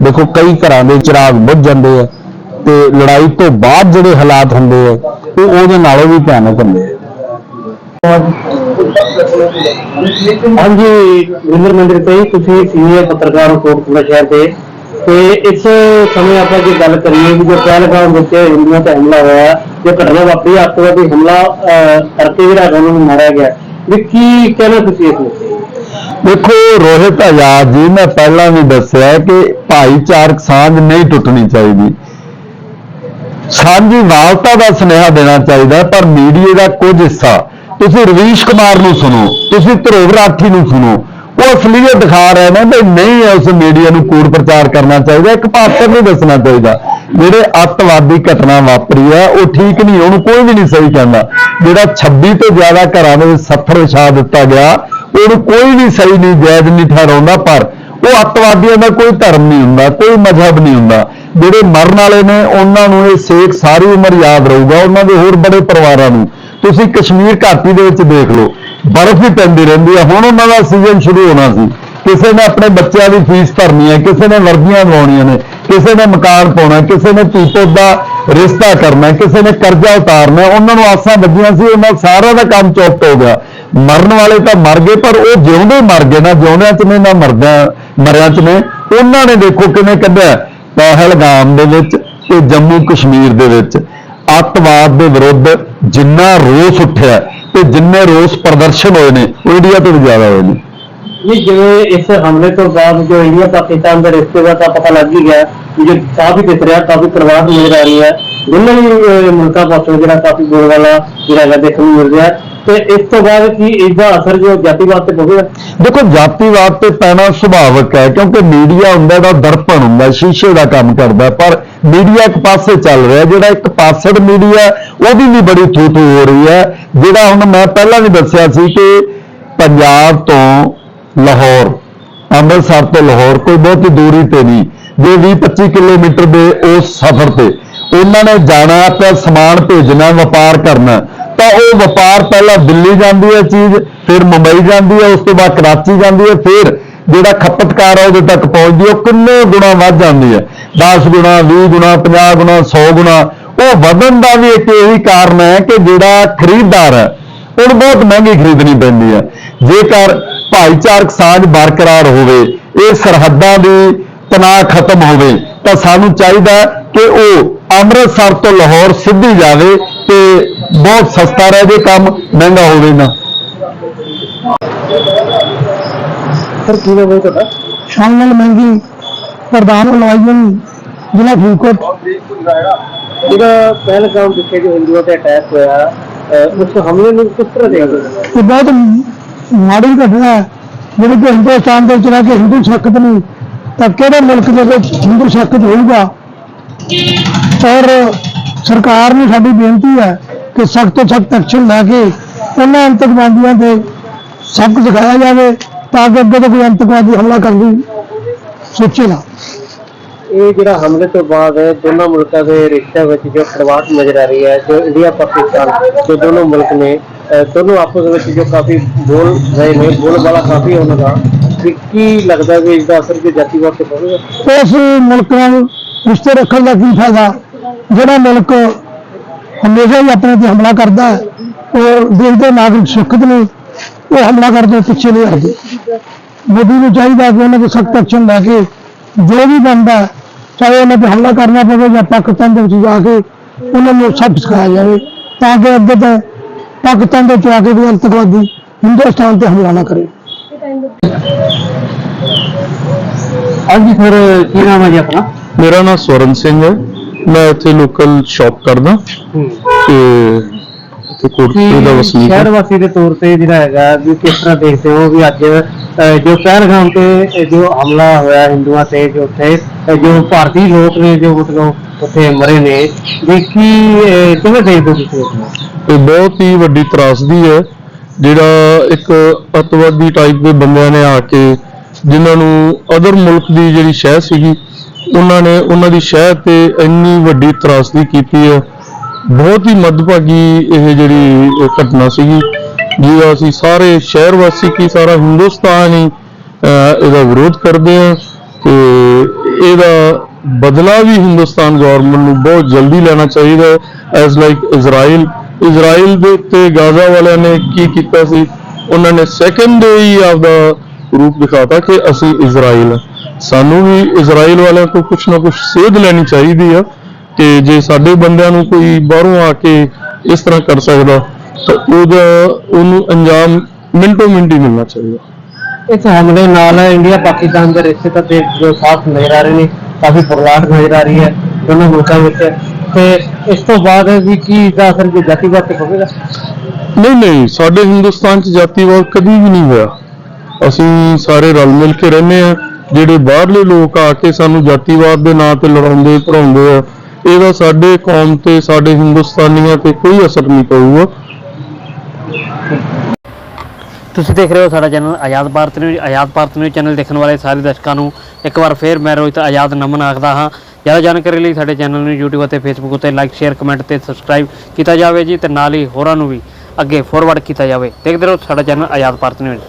ਦੇਖੋ ਕਈ ਘਰਾਂ ਦੇ ਚਿਰਾਗ ਬੁੱਝ ਜਾਂਦੇ ਆ ਤੇ ਲੜਾਈ ਤੋਂ ਬਾਅਦ ਜਿਹੜੇ ਹਾਲਾਤ ਹੁੰਦੇ ਆ, ਉਹ ਉਹਦੇ ਨਾਲੋਂ ਵੀ ਭਿਆਨਕ ਹੁੰਦੇ ਆ। ਹਾਂਜੀ ਵਿੰਦਰ ਮੰਦਿਰ ਤੇ ਤੁਸੀਂ ਸੀਨੀਅਰ ਪੱਤਰਕਾਰ ਹੋ ਸ਼ਹਿਰ ਦੇ। ਤੇ ਇਸ ਸਮੇਂ ਆਪਾਂ ਜੇ ਗੱਲ ਕਰੀਏ ਵੀ ਜੋ ਪਹਿਲਗਾਮ ਵਿੱਚ ਹਿੰਦੂਆਂ ਤੇ ਹਮਲਾ ਹੋਇਆ, ਜੋ ਘਟਨਾ ਵਾਪਰੀ, ਅੱਤਵਾਦੀ ਹਮਲਾ ਕਰਕੇ ਜਿਹੜਾ ਹੈਗਾ ਉਹਨਾਂ ਨੂੰ ਮਾਰਿਆ ਗਿਆ, ਵੀ ਕੀ ਕਹਿਣਾ ਤੁਸੀਂ ਇਸ ਵਿੱਚ? ਦੇਖੋ, ਰੋਹਿਤ ਆਜ਼ਾਦ ਜੀ, ਮੈਂ ਪਹਿਲਾਂ ਵੀ ਦੱਸਿਆ ਕਿ ਭਾਈਚਾਰਕ ਸਾਂਝ ਨਹੀਂ ਟੁੱਟਣੀ ਚਾਹੀਦੀ। ਸਾਂਝੀ ਵਾਲਤਾ ਦਾ ਸੁਨੇਹਾ ਦੇਣਾ ਚਾਹੀਦਾ ਪਰ ਮੀਡੀਆ ਦਾ ਕੁਝ ਹਿੱਸਾ। ਤੁਸੀਂ ਰਵੀਸ਼ ਕੁਮਾਰ ਨੂੰ ਸੁਣੋ, ਤੁਸੀਂ ਧਰੋਵ ਰਾਠੀ ਨੂੰ ਸੁਣੋ। ਉਹ ਅਸਲੀਅਤ ਦਿਖਾ ਰਹੇ ਨੇ ਵੀ ਨਹੀਂ ਉਸ ਮੀਡੀਆ ਨੂੰ ਕੂੜ ਪ੍ਰਚਾਰ ਕਰਨਾ ਚਾਹੀਦਾ, ਇੱਕ ਪਾਸਰ ਨੂੰ ਦੱਸਣਾ ਚਾਹੀਦਾ। ਜਿਹੜੇ ਅੱਤਵਾਦੀ ਘਟਨਾ ਵਾਪਰੀ ਹੈ, ਉਹ ਠੀਕ ਨਹੀਂ, ਉਹਨੂੰ ਕੋਈ ਵੀ ਨਹੀਂ ਸਹੀ ਕਹਿੰਦਾ। ਜਿਹੜਾ 26 ਤੋਂ ਜ਼ਿਆਦਾ ਘਰਾਂ ਦੇ ਵਿੱਚ ਸੱਥਰ ਵਿਛਾ ਦਿੱਤਾ ਗਿਆ ਉਹਨੂੰ ਕੋਈ ਵੀ ਸਹੀ ਨਹੀਂ ਜਾਇਜ਼ ਨਹੀਂ ਠਹਿਰਾਉਂਦਾ ਪਰ ਉਹ ਅੱਤਵਾਦੀਆਂ ਦਾ ਕੋਈ ਧਰਮ ਨਹੀਂ ਹੁੰਦਾ, ਕੋਈ ਮਜ਼ਹਬ ਨਹੀਂ ਹੁੰਦਾ। ਜਿਹੜੇ ਮਰਨ ਵਾਲੇ ਨੇ, ਉਹਨਾਂ ਨੂੰ ਇਹ ਸੇਖ ਸਾਰੀ ਉਮਰ ਯਾਦ ਰਹੂਗਾ, ਉਹਨਾਂ ਦੇ ਹੋਰ ਬੜੇ ਪਰਿਵਾਰਾਂ ਨੂੰ। ਤੁਸੀਂ ਕਸ਼ਮੀਰ ਘਾਟੀ ਦੇ ਵਿੱਚ ਦੇਖ ਲਓ, ਬਰਫ਼ ਹੀ ਪੈਂਦੀ ਰਹਿੰਦੀ ਹੈ ਹੁਣ ਉਹਨਾਂ ਦਾ ਸੀਜ਼ਨ ਸ਼ੁਰੂ ਹੋਣਾ ਸੀ। ਕਿਸੇ ਨੇ ਆਪਣੇ ਬੱਚਿਆਂ ਦੀ ਫੀਸ ਭਰਨੀ ਹੈ, ਕਿਸੇ ਨੇ ਵਰਦੀਆਂ ਲਵਾਉਣੀਆਂ ਨੇ, ਕਿਸੇ ਨੇ ਮਕਾਨ ਪਾਉਣਾ ਕਿਸੇ ਨੇ ਧੀ ਦਾ ਰਿਸ਼ਤਾ ਕਰਨਾ ਕਿਸੇ ਨੇ ਕਰਜ਼ਾ ਉਤਾਰਨਾ ਉਹਨਾਂ ਨੂੰ ਆਸਾਂ ਵੱਜੀਆਂ ਸੀ, ਉਹਨਾਂ ਸਾਰਾ ਦਾ ਕੰਮ ਚੌਪਟ ਹੋ ਗਿਆ। ਮਰਨ ਵਾਲੇ ਤਾਂ ਮਰ ਗਏ, ਪਰ ਉਹ ਜਿਉਂਦੇ ਮਰ ਗਏ ਨਾ, ਜਿਉਂਦਿਆਂ ਚ ਨੇ ਨਾ ਮਰਦਿਆਂ, ਮਰਿਆਂ ਚ ਨੇ ਉਹਨਾਂ ਨੇ ਦੇਖੋ ਕਿਵੇਂ ਕੱਢਿਆ ਪਹਿਲਗਾਮ ਦੇ ਵਿੱਚ ਤੇ ਜੰਮੂ ਕਸ਼ਮੀਰ ਦੇ ਵਿੱਚ। ਅੱਤਵਾਦ ਦੇ ਵਿਰੁੱਧ ਜਿੰਨਾ ਰੋਸ ਉੱਠਿਆ ਤੇ ਜਿੰਨੇ ਰੋਸ ਪ੍ਰਦਰਸ਼ਨ ਹੋਏ ਨੇ, ਉਹ ਇੰਡੀਆ ਤੋਂ ਵੀ ਜ਼ਿਆਦਾ ਹੋਏ ਨੇ। ਨਹੀਂ, ਜਿਵੇਂ ਇਸ ਹਮਲੇ ਤੋਂ ਬਾਅਦ ਜੋ ਇੰਡੀਆ ਪਾਕਿਸਤਾਨ ਦੇ ਰਿਸ਼ਤੇ ਦਾ ਤਾਂ ਪਤਾ ਲੱਗ ਹੀ ਗਿਆ ਜੋ ਕਾਫੀ ਦਿਖ ਰਿਹਾ ਕਾਫੀ ਪ੍ਰਵਾਹ ਨਜ਼ਰ ਆ ਰਹੀ ਹੈ। ਦੋਨਾਂ ਹੀ ਮੁਲਕਾਂ ਪਾਸੋਂ ਜਿਹੜਾ ਕਾਫੀ ਬੋਲਬਾਲਾ ਜਿਹੜਾ ਹੈਗਾ ਦੇਖਣ ਨੂੰ ਮਿਲ ਰਿਹਾ ਤੇ ਇਸ ਤੋਂ ਬਾਅਦ ਕੀ ਇਸ ਅਸਰ ਜੋ ਜਾਤੀਵਾਦ ਤੇ ਪਵੇਗਾ ਦੇਖੋ, ਜਾਤੀਵਾਦ ਤੇ ਪੈਣਾ ਸੁਭਾਵਿਕ ਹੈ, ਕਿਉਂਕਿ ਮੀਡੀਆ ਹੁੰਦਾ ਦਾ ਦਰਪਣ ਹੁੰਦਾ, ਸ਼ੀਸ਼ੇ ਦਾ ਕੰਮ ਕਰਦਾ, ਪਰ ਮੀਡੀਆ ਇੱਕ ਪਾਸੇ ਚੱਲ ਰਿਹਾ, ਜਿਹੜਾ ਇੱਕ ਪਾਸੜ ਮੀਡੀਆ ਉਹਦੀ ਵੀ ਬੜੀ ਥੂ ਥੂ ਹੋ ਰਹੀ ਹੈ, ਜਿਹੜਾ ਹੁਣ ਮੈਂ ਪਹਿਲਾਂ ਵੀ ਦੱਸਿਆ ਸੀ ਕਿ ਪੰਜਾਬ ਤੋਂ ਲਾਹੌਰ, ਅੰਮ੍ਰਿਤਸਰ ਤੋਂ ਲਾਹੌਰ ਕੋਈ ਬਹੁਤੀ ਦੂਰੀ ਤੇ ਨਹੀਂ, ਜੇ 20-25 ਕਿਲੋਮੀਟਰ ਦੇ ਉਸ ਸਫ਼ਰ ਤੇ, ਉਹਨਾਂ ਨੇ ਜਾਣਾ ਤੇ ਸਮਾਨ ਭੇਜਣਾ, ਵਪਾਰ ਕਰਨਾ ਤਾਂ ਉਹ ਵਪਾਰ ਪਹਿਲਾਂ ਦਿੱਲੀ ਜਾਂਦੀ ਹੈ ਚੀਜ਼, ਫਿਰ ਮੁੰਬਈ ਜਾਂਦੀ ਹੈ, ਉਸ ਤੋਂ ਬਾਅਦ ਕਰਾਚੀ ਜਾਂਦੀ ਹੈ, ਫਿਰ ਜਿਹੜਾ ਖਪਤਕਾਰ ਹੈ ਉਹਦੇ ਤੱਕ ਪਹੁੰਚਦੀ ਹੈ, ਉਹ ਕਿੰਨੇ ਗੁਣਾ ਵੱਧ ਜਾਂਦੀ ਹੈ? 10 ਗੁਣਾ 20 ਗੁਣਾ 50 ਗੁਣਾ 100 ਗੁਣਾ। ਉਹ ਵਧਣ ਦਾ ਵੀ ਇੱਕ ਇਹੀ ਕਾਰਨ ਹੈ ਕਿ ਜਿਹੜਾ ਖਰੀਦਦਾਰ ਹੈ, ਉਹਨੂੰ ਬਹੁਤ ਮਹਿੰਗੀ ਖਰੀਦਣੀ ਪੈਂਦੀ ਹੈ। ਜੇਕਰ ਭਾਈਚਾਰਕ ਸਾਂਝ ਬਰਕਰਾਰ ਹੋਵੇ, ਇਹ ਸਰਹੱਦਾਂ ਦੀ ਤਣਾਅ ਖਤਮ ਹੋਵੇ ਤਾਂ ਸਾਨੂੰ ਚਾਹੀਦਾ ਹੈ ਕਿ ਉਹ ਅੰਮ੍ਰਿਤਸਰ ਤੋਂ ਲਾਹੌਰ ਸਿੱਧੀ ਜਾਵੇ ਤੇ ਬਹੁਤ ਸਸਤਾ ਰਹੇ ਜੇ ਕੰਮ ਮਹਿੰਗਾ ਹੋਵੇ ਨਾ। ਸਰ ਕੀ ਨਾਮ ਹੈ ਤੁਹਾਡਾ? ਸ਼ਾਮਲ ਮਹਿੰਗੀ ਪ੍ਰਧਾਨ ਮੁਲਾਜ਼ਮ ਜ਼ਿਲ੍ਹਾ ਫਰੀਦਕੋਟ। ਜਿਹੜਾ ਪਹਿਲਗਾਮ ਜਿੱਥੇ ਜੋ ਹਿੰਦੂਆਂ ਤੇ ਅਟੈਕ ਹੋਇਆ। ਉਸ ਹਮਲੇ ਨੂੰ ਕਿਸ ਤਰ੍ਹਾਂ ਦੇਖਦੇ ਹੋ? ਬਹੁਤ ਮਾੜੀ ਘਟਨਾ ਹੈ। ਜਿਹੜੀ ਕਿ ਹਿੰਦੁਸਤਾਨ ਦੇ ਵਿੱਚ ਰਹਿ ਕੇ ਹਿੰਦੂ ਸਖਤ ਨਹੀਂ ਤਾਂ ਕਿਹੜੇ ਮੁਲਕ ਦੇ ਵਿੱਚ ਹਿੰਦੂ ਸਖਤ ਹੋਊਗਾ ਔਰ ਸਰਕਾਰ ਨੂੰ ਸਾਡੀ ਬੇਨਤੀ ਹੈ ਕਿ ਸਖਤ ਤੋਂ ਸਖਤ ਐਕਸ਼ਨ ਲੈ ਕੇ ਉਹਨਾਂ ਅੰਤਕਵਾਦੀਆਂ ਤੇ ਸਬਕ ਸਿਖਾਇਆ ਜਾਵੇ ਤਾਂ ਕਿ ਅੱਗੇ ਤੋਂ ਕੋਈ ਅੰਤਕਵਾਦੀ ਹਮਲਾ ਕਰਨ ਦੀ ਸੋਚੇ ਨਾ। ਇਹ ਜਿਹੜਾ ਹਮਲੇ ਤੋਂ ਬਾਅਦ ਦੋਨਾਂ ਮੁਲਕਾਂ ਦੇ ਰਿਸ਼ਤਿਆਂ ਵਿੱਚ ਜੋ ਖੜਵਾਟ ਨਜ਼ਰ ਆ ਰਹੀ ਹੈ, ਜੋ ਇੰਡੀਆ, ਪਾਕਿਸਤਾਨ, ਜੋ ਦੋਨੋਂ ਮੁਲਕ ਨੇ ਦੋਨੋਂ ਆਪਸ ਵਿੱਚ ਜੋ ਕਾਫੀ ਬੋਲ ਰਹੇ ਨੇ ਬੋਲ ਵਾਲਾ ਕਾਫੀ ਉਹਨਾਂ ਦਾ। ਵੀ ਕੀ ਲੱਗਦਾ ਵੀ ਇਸ ਦਾ ਅਸਰ ਜੋ ਜਾਤੀਵਾਦ ਤੇ ਪਵੇਗਾ ਉਸ ਮੁਲਕ ਨਾਲ ਰਿਸ਼ਤੇ ਰੱਖਣ ਦਾ ਕੀ ਫਾਇਦਾ? ਜਿਹੜਾ ਮੁਲਕ ਹਮੇਸ਼ਾ ਹੀ ਆਪਣੇ ਤੇ ਹਮਲਾ ਕਰਦਾ ਹੈ ਉਹ ਦੇਸ਼ ਦੇ ਨਾਗਰਿਕ ਸੁਰੱਖਿਅਤ ਨੇ ਉਹ ਹਮਲਾ ਕਰਦੇ ਪਿੱਛੇ ਨਹੀਂ ਹਟਦੇ। ਮੋਦੀ ਨੂੰ ਚਾਹੀਦਾ ਕਿ ਉਹਨਾਂ ਦੇ ਸਖਤ ਐਕਸ਼ਨ ਲੈ ਕੇ ਜੋ ਵੀ ਬਣਦਾ ਚਾਹੇ ਉਹਨਾਂ ਤੇ ਹਮਲਾ ਕਰਨਾ ਪਵੇ ਜਾਂ ਪਾਕਿਸਤਾਨ ਦੇ ਵਿੱਚ ਜਾ ਕੇ ਉਹਨਾਂ ਨੂੰ ਸਭ ਸਿਖਾਇਆ ਜਾਵੇ, ਤਾਂ ਕਿ ਅੱਗੇ ਤਾਂ ਪਾਕਿਸਤਾਨ ਦੇ ਵਿੱਚ ਆ ਕੇ ਵੀ ਅੰਤਕਵਾਦੀ ਹਿੰਦੁਸਤਾਨ ਤੇ ਹਮਲਾ ਨਾ ਕਰੇ। ਹਾਂਜੀ ਸਰ ਕੀ ਨਾਮ ਹੈ ਜੀ ਆਪਣਾ? ਮੇਰਾ ਨਾਮ ਸਵਰਨ ਸਿੰਘ ਹੈ। ਮੈਂ ਇੱਥੇ ਲੋਕਲ ਸ਼ਾਪ ਕਰਦਾ। ਤੇ ਇੱਥੇ ਕੋਟਪੁਰੇ ਦਾ ਵਸਨੀਕ ਸ਼ਹਿਰ ਹਾਂ। ਵਾਸੀ ਦੇ ਤੌਰ ਤੇ ਜਿਹੜਾ ਹੈਗਾ ਵੀ ਕਿਸ ਤਰ੍ਹਾਂ ਦੇਖਦੇ ਹੋ ਵੀ ਅੱਜ ਅਹ, ਜੋ ਪਹਿਲਗਾਮ ਤੇ ਇਹ ਜੋ ਹਮਲਾ ਹੋਇਆ ਹਿੰਦੂਆਂ ਤੇ ਜੋ ਉੱਥੇ ਅਹ, ਜੋ ਭਾਰਤੀ ਲੋਕ ਨੇ ਜੋ ਮਤਲਬ ਉੱਥੇ ਮਰੇ ਨੇ ਵੀ ਕੀ ਅਹ, ਕਿਵੇਂ ਦੇਖਦੇ ਹੋ ਤੁਸੀਂ ਇਹ ਬਹੁਤ ਹੀ ਵੱਡੀ ਤਰਾਸਦੀ ਹੈ। ਜਿਹੜਾ ਇੱਕ ਅਤਵਾਦੀ ਟਾਈਪ ਦੇ ਬੰਦਿਆਂ ਨੇ ਆ ਕੇ ਜਿਨ੍ਹਾਂ ਨੂੰ ਅਦਰ ਮੁਲਕ ਦੀ ਜਿਹੜੀ ਸ਼ਹਿ ਸੀਗੀ, ਉਹਨਾਂ ਨੇ ਉਹਨਾਂ ਦੀ ਸ਼ਹਿ ਤੇ ਇੰਨੀ ਵੱਡੀ ਤਰਾਸਦੀ ਕੀਤੀ ਹੈ। ਬਹੁਤ ਹੀ ਮੱਦਭਾਗੀ ਇਹ ਜਿਹੜੀ ਘਟਨਾ ਸੀਗੀ, ਜਿਹਦਾ ਅਸੀਂ ਸਾਰੇ ਸ਼ਹਿਰ ਵਾਸੀ ਕੀ ਸਾਰਾ ਹਿੰਦੁਸਤਾਨ ਹੀ ਇਹਦਾ ਵਿਰੋਧ ਕਰਦੇ ਆ ਤੇ ਇਹਦਾ ਬਦਲਾ ਵੀ ਹਿੰਦੁਸਤਾਨ ਗਵਰਨਮੈਂਟ ਨੂੰ ਬਹੁਤ ਜਲਦੀ ਲੈਣਾ ਚਾਹੀਦਾ ਹੈ ਐਜ਼ ਲਾਈਕ ਇਜ਼ਰਾਈਲ ਇਜ਼ਰਾਈਲ ਦੇ ਉੱਤੇ ਗਾਜ਼ਾ ਵਾਲਿਆਂ ਨੇ ਕੀ ਕੀਤਾ ਸੀ? ਉਹਨਾਂ ਨੇ ਸੈਕਿੰਡ ਡੇ ਹੀ ਆਪਦਾ ਰੂਪ ਦਿਖਾਤਾ ਕਿ ਅਸੀਂ ਇਜ਼ਰਾਈਲ ਸਾਨੂੰ ਵੀ ਇਜ਼ਰਾਈਲ ਵਾਲਿਆਂ ਤੋਂ ਕੁਝ ਨਾ ਕੁਝ ਸੇਧ ਲੈਣੀ ਚਾਹੀਦੀ ਆ ਕਿ ਜੇ ਸਾਡੇ ਬੰਦਿਆਂ ਨੂੰ ਕੋਈ ਬਾਹਰੋਂ ਆ ਕੇ ਇਸ ਤਰ੍ਹਾਂ ਕਰ ਸਕਦਾ, ਤਾਂ ਉਹਦਾ, ਉਹਨੂੰ ਅੰਜਾਮ ਮਿੰਟੋ ਮਿੰਟ ਹੀ ਮਿਲਣਾ ਚਾਹੀਦਾ। ਇਸ ਹਮਲੇ ਨਾਲ ਇੰਡੀਆ, ਪਾਕਿਸਤਾਨ ਦੇ ਰਿਸ਼ਤੇ ਤਾਂ ਦੇਖ ਜੋ ਸਾਫ਼ ਨਜ਼ਰ ਆ ਰਹੇ ਨੇ, ਕਾਫੀ ਬੁਰਲਾਟ ਨਜ਼ਰ ਆ ਰਹੀ ਹੈ। ਦੋਨੋਂ ਮੁਲਕਾਂ ਵਿੱਚ ਤੇ ਇਸ ਤੋਂ ਬਾਅਦ ਵੀ ਕੀ ਦਾ ਅਸਰ ਜੋ ਜਾਤੀਵਾਦ ਤੇ ਪਵੇਗਾ ਨਹੀਂ ਨਹੀਂ ਸਾਡੇ ਹਿੰਦੁਸਤਾਨ 'ਚ ਜਾਤੀਵਾਦ ਕਦੀ ਵੀ ਨਹੀਂ ਹੋਇਆ। ਅਸੀਂ ਸਾਰੇ ਰਲ ਮਿਲ ਕੇ ਰਹਿੰਦੇ ਆ ਜਿਹੜੇ ਬਾਹਰਲੇ ਲੋਕ ਆ ਕੇ ਸਾਨੂੰ ਜਾਤੀਵਾਦ ਦੇ ਨਾਂ ਤੇ ਲੜਾਉਂਦੇ ਭਰਾਉਂਦੇ ਆ ਇਹਦਾ ਸਾਡੇ ਕੌਮ ਤੇ ਸਾਡੇ ਹਿੰਦੁਸਤਾਨੀਆਂ ਤੇ ਕੋਈ ਅਸਰ ਨਹੀਂ ਪਊਗਾ। ਤੁਸੀਂ ਦੇਖ ਰਹੇ ਹੋ ਸਾਡਾ channel Azad Bharat news. Azad Bharat news channel ਦੇਖਣ ਵਾਲੇ ਸਾਰੇ ਦਰਸ਼ਕਾਂ ਨੂੰ ਇੱਕ ਵਾਰ ਫੇਰ ਮੈਂ ਰੋਹਿਤ ਆਜ਼ਾਦ ਨਮਨ ਆਖਦਾ ਹਾਂ। ਜ਼ਿਆਦਾ ਜਾਣਕਾਰੀ ਲਈ ਸਾਡੇ ਚੈਨਲ ਨੂੰ YouTube ਅਤੇ Facebook ਉੱਤੇ ਲਾਈਕ ਸ਼ੇਅਰ ਕਮੈਂਟ ਤੇ ਸਬਸਕ੍ਰਾਈਬ ਕੀਤਾ ਜਾਵੇ ਜੀ ਤੇ ਨਾਲ ਹੀ ਹੋਰਾਂ ਨੂੰ ਵੀ ਅੱਗੇ ਫੋਰਵਰਡ ਕੀਤਾ ਜਾਵੇ। ਦੇਖਦੇ ਰਹੋ ਸਾਡਾ ਚੈਨਲ ਆਜ਼ਾਦ ਭਾਰਤ ਨਿਊਜ਼।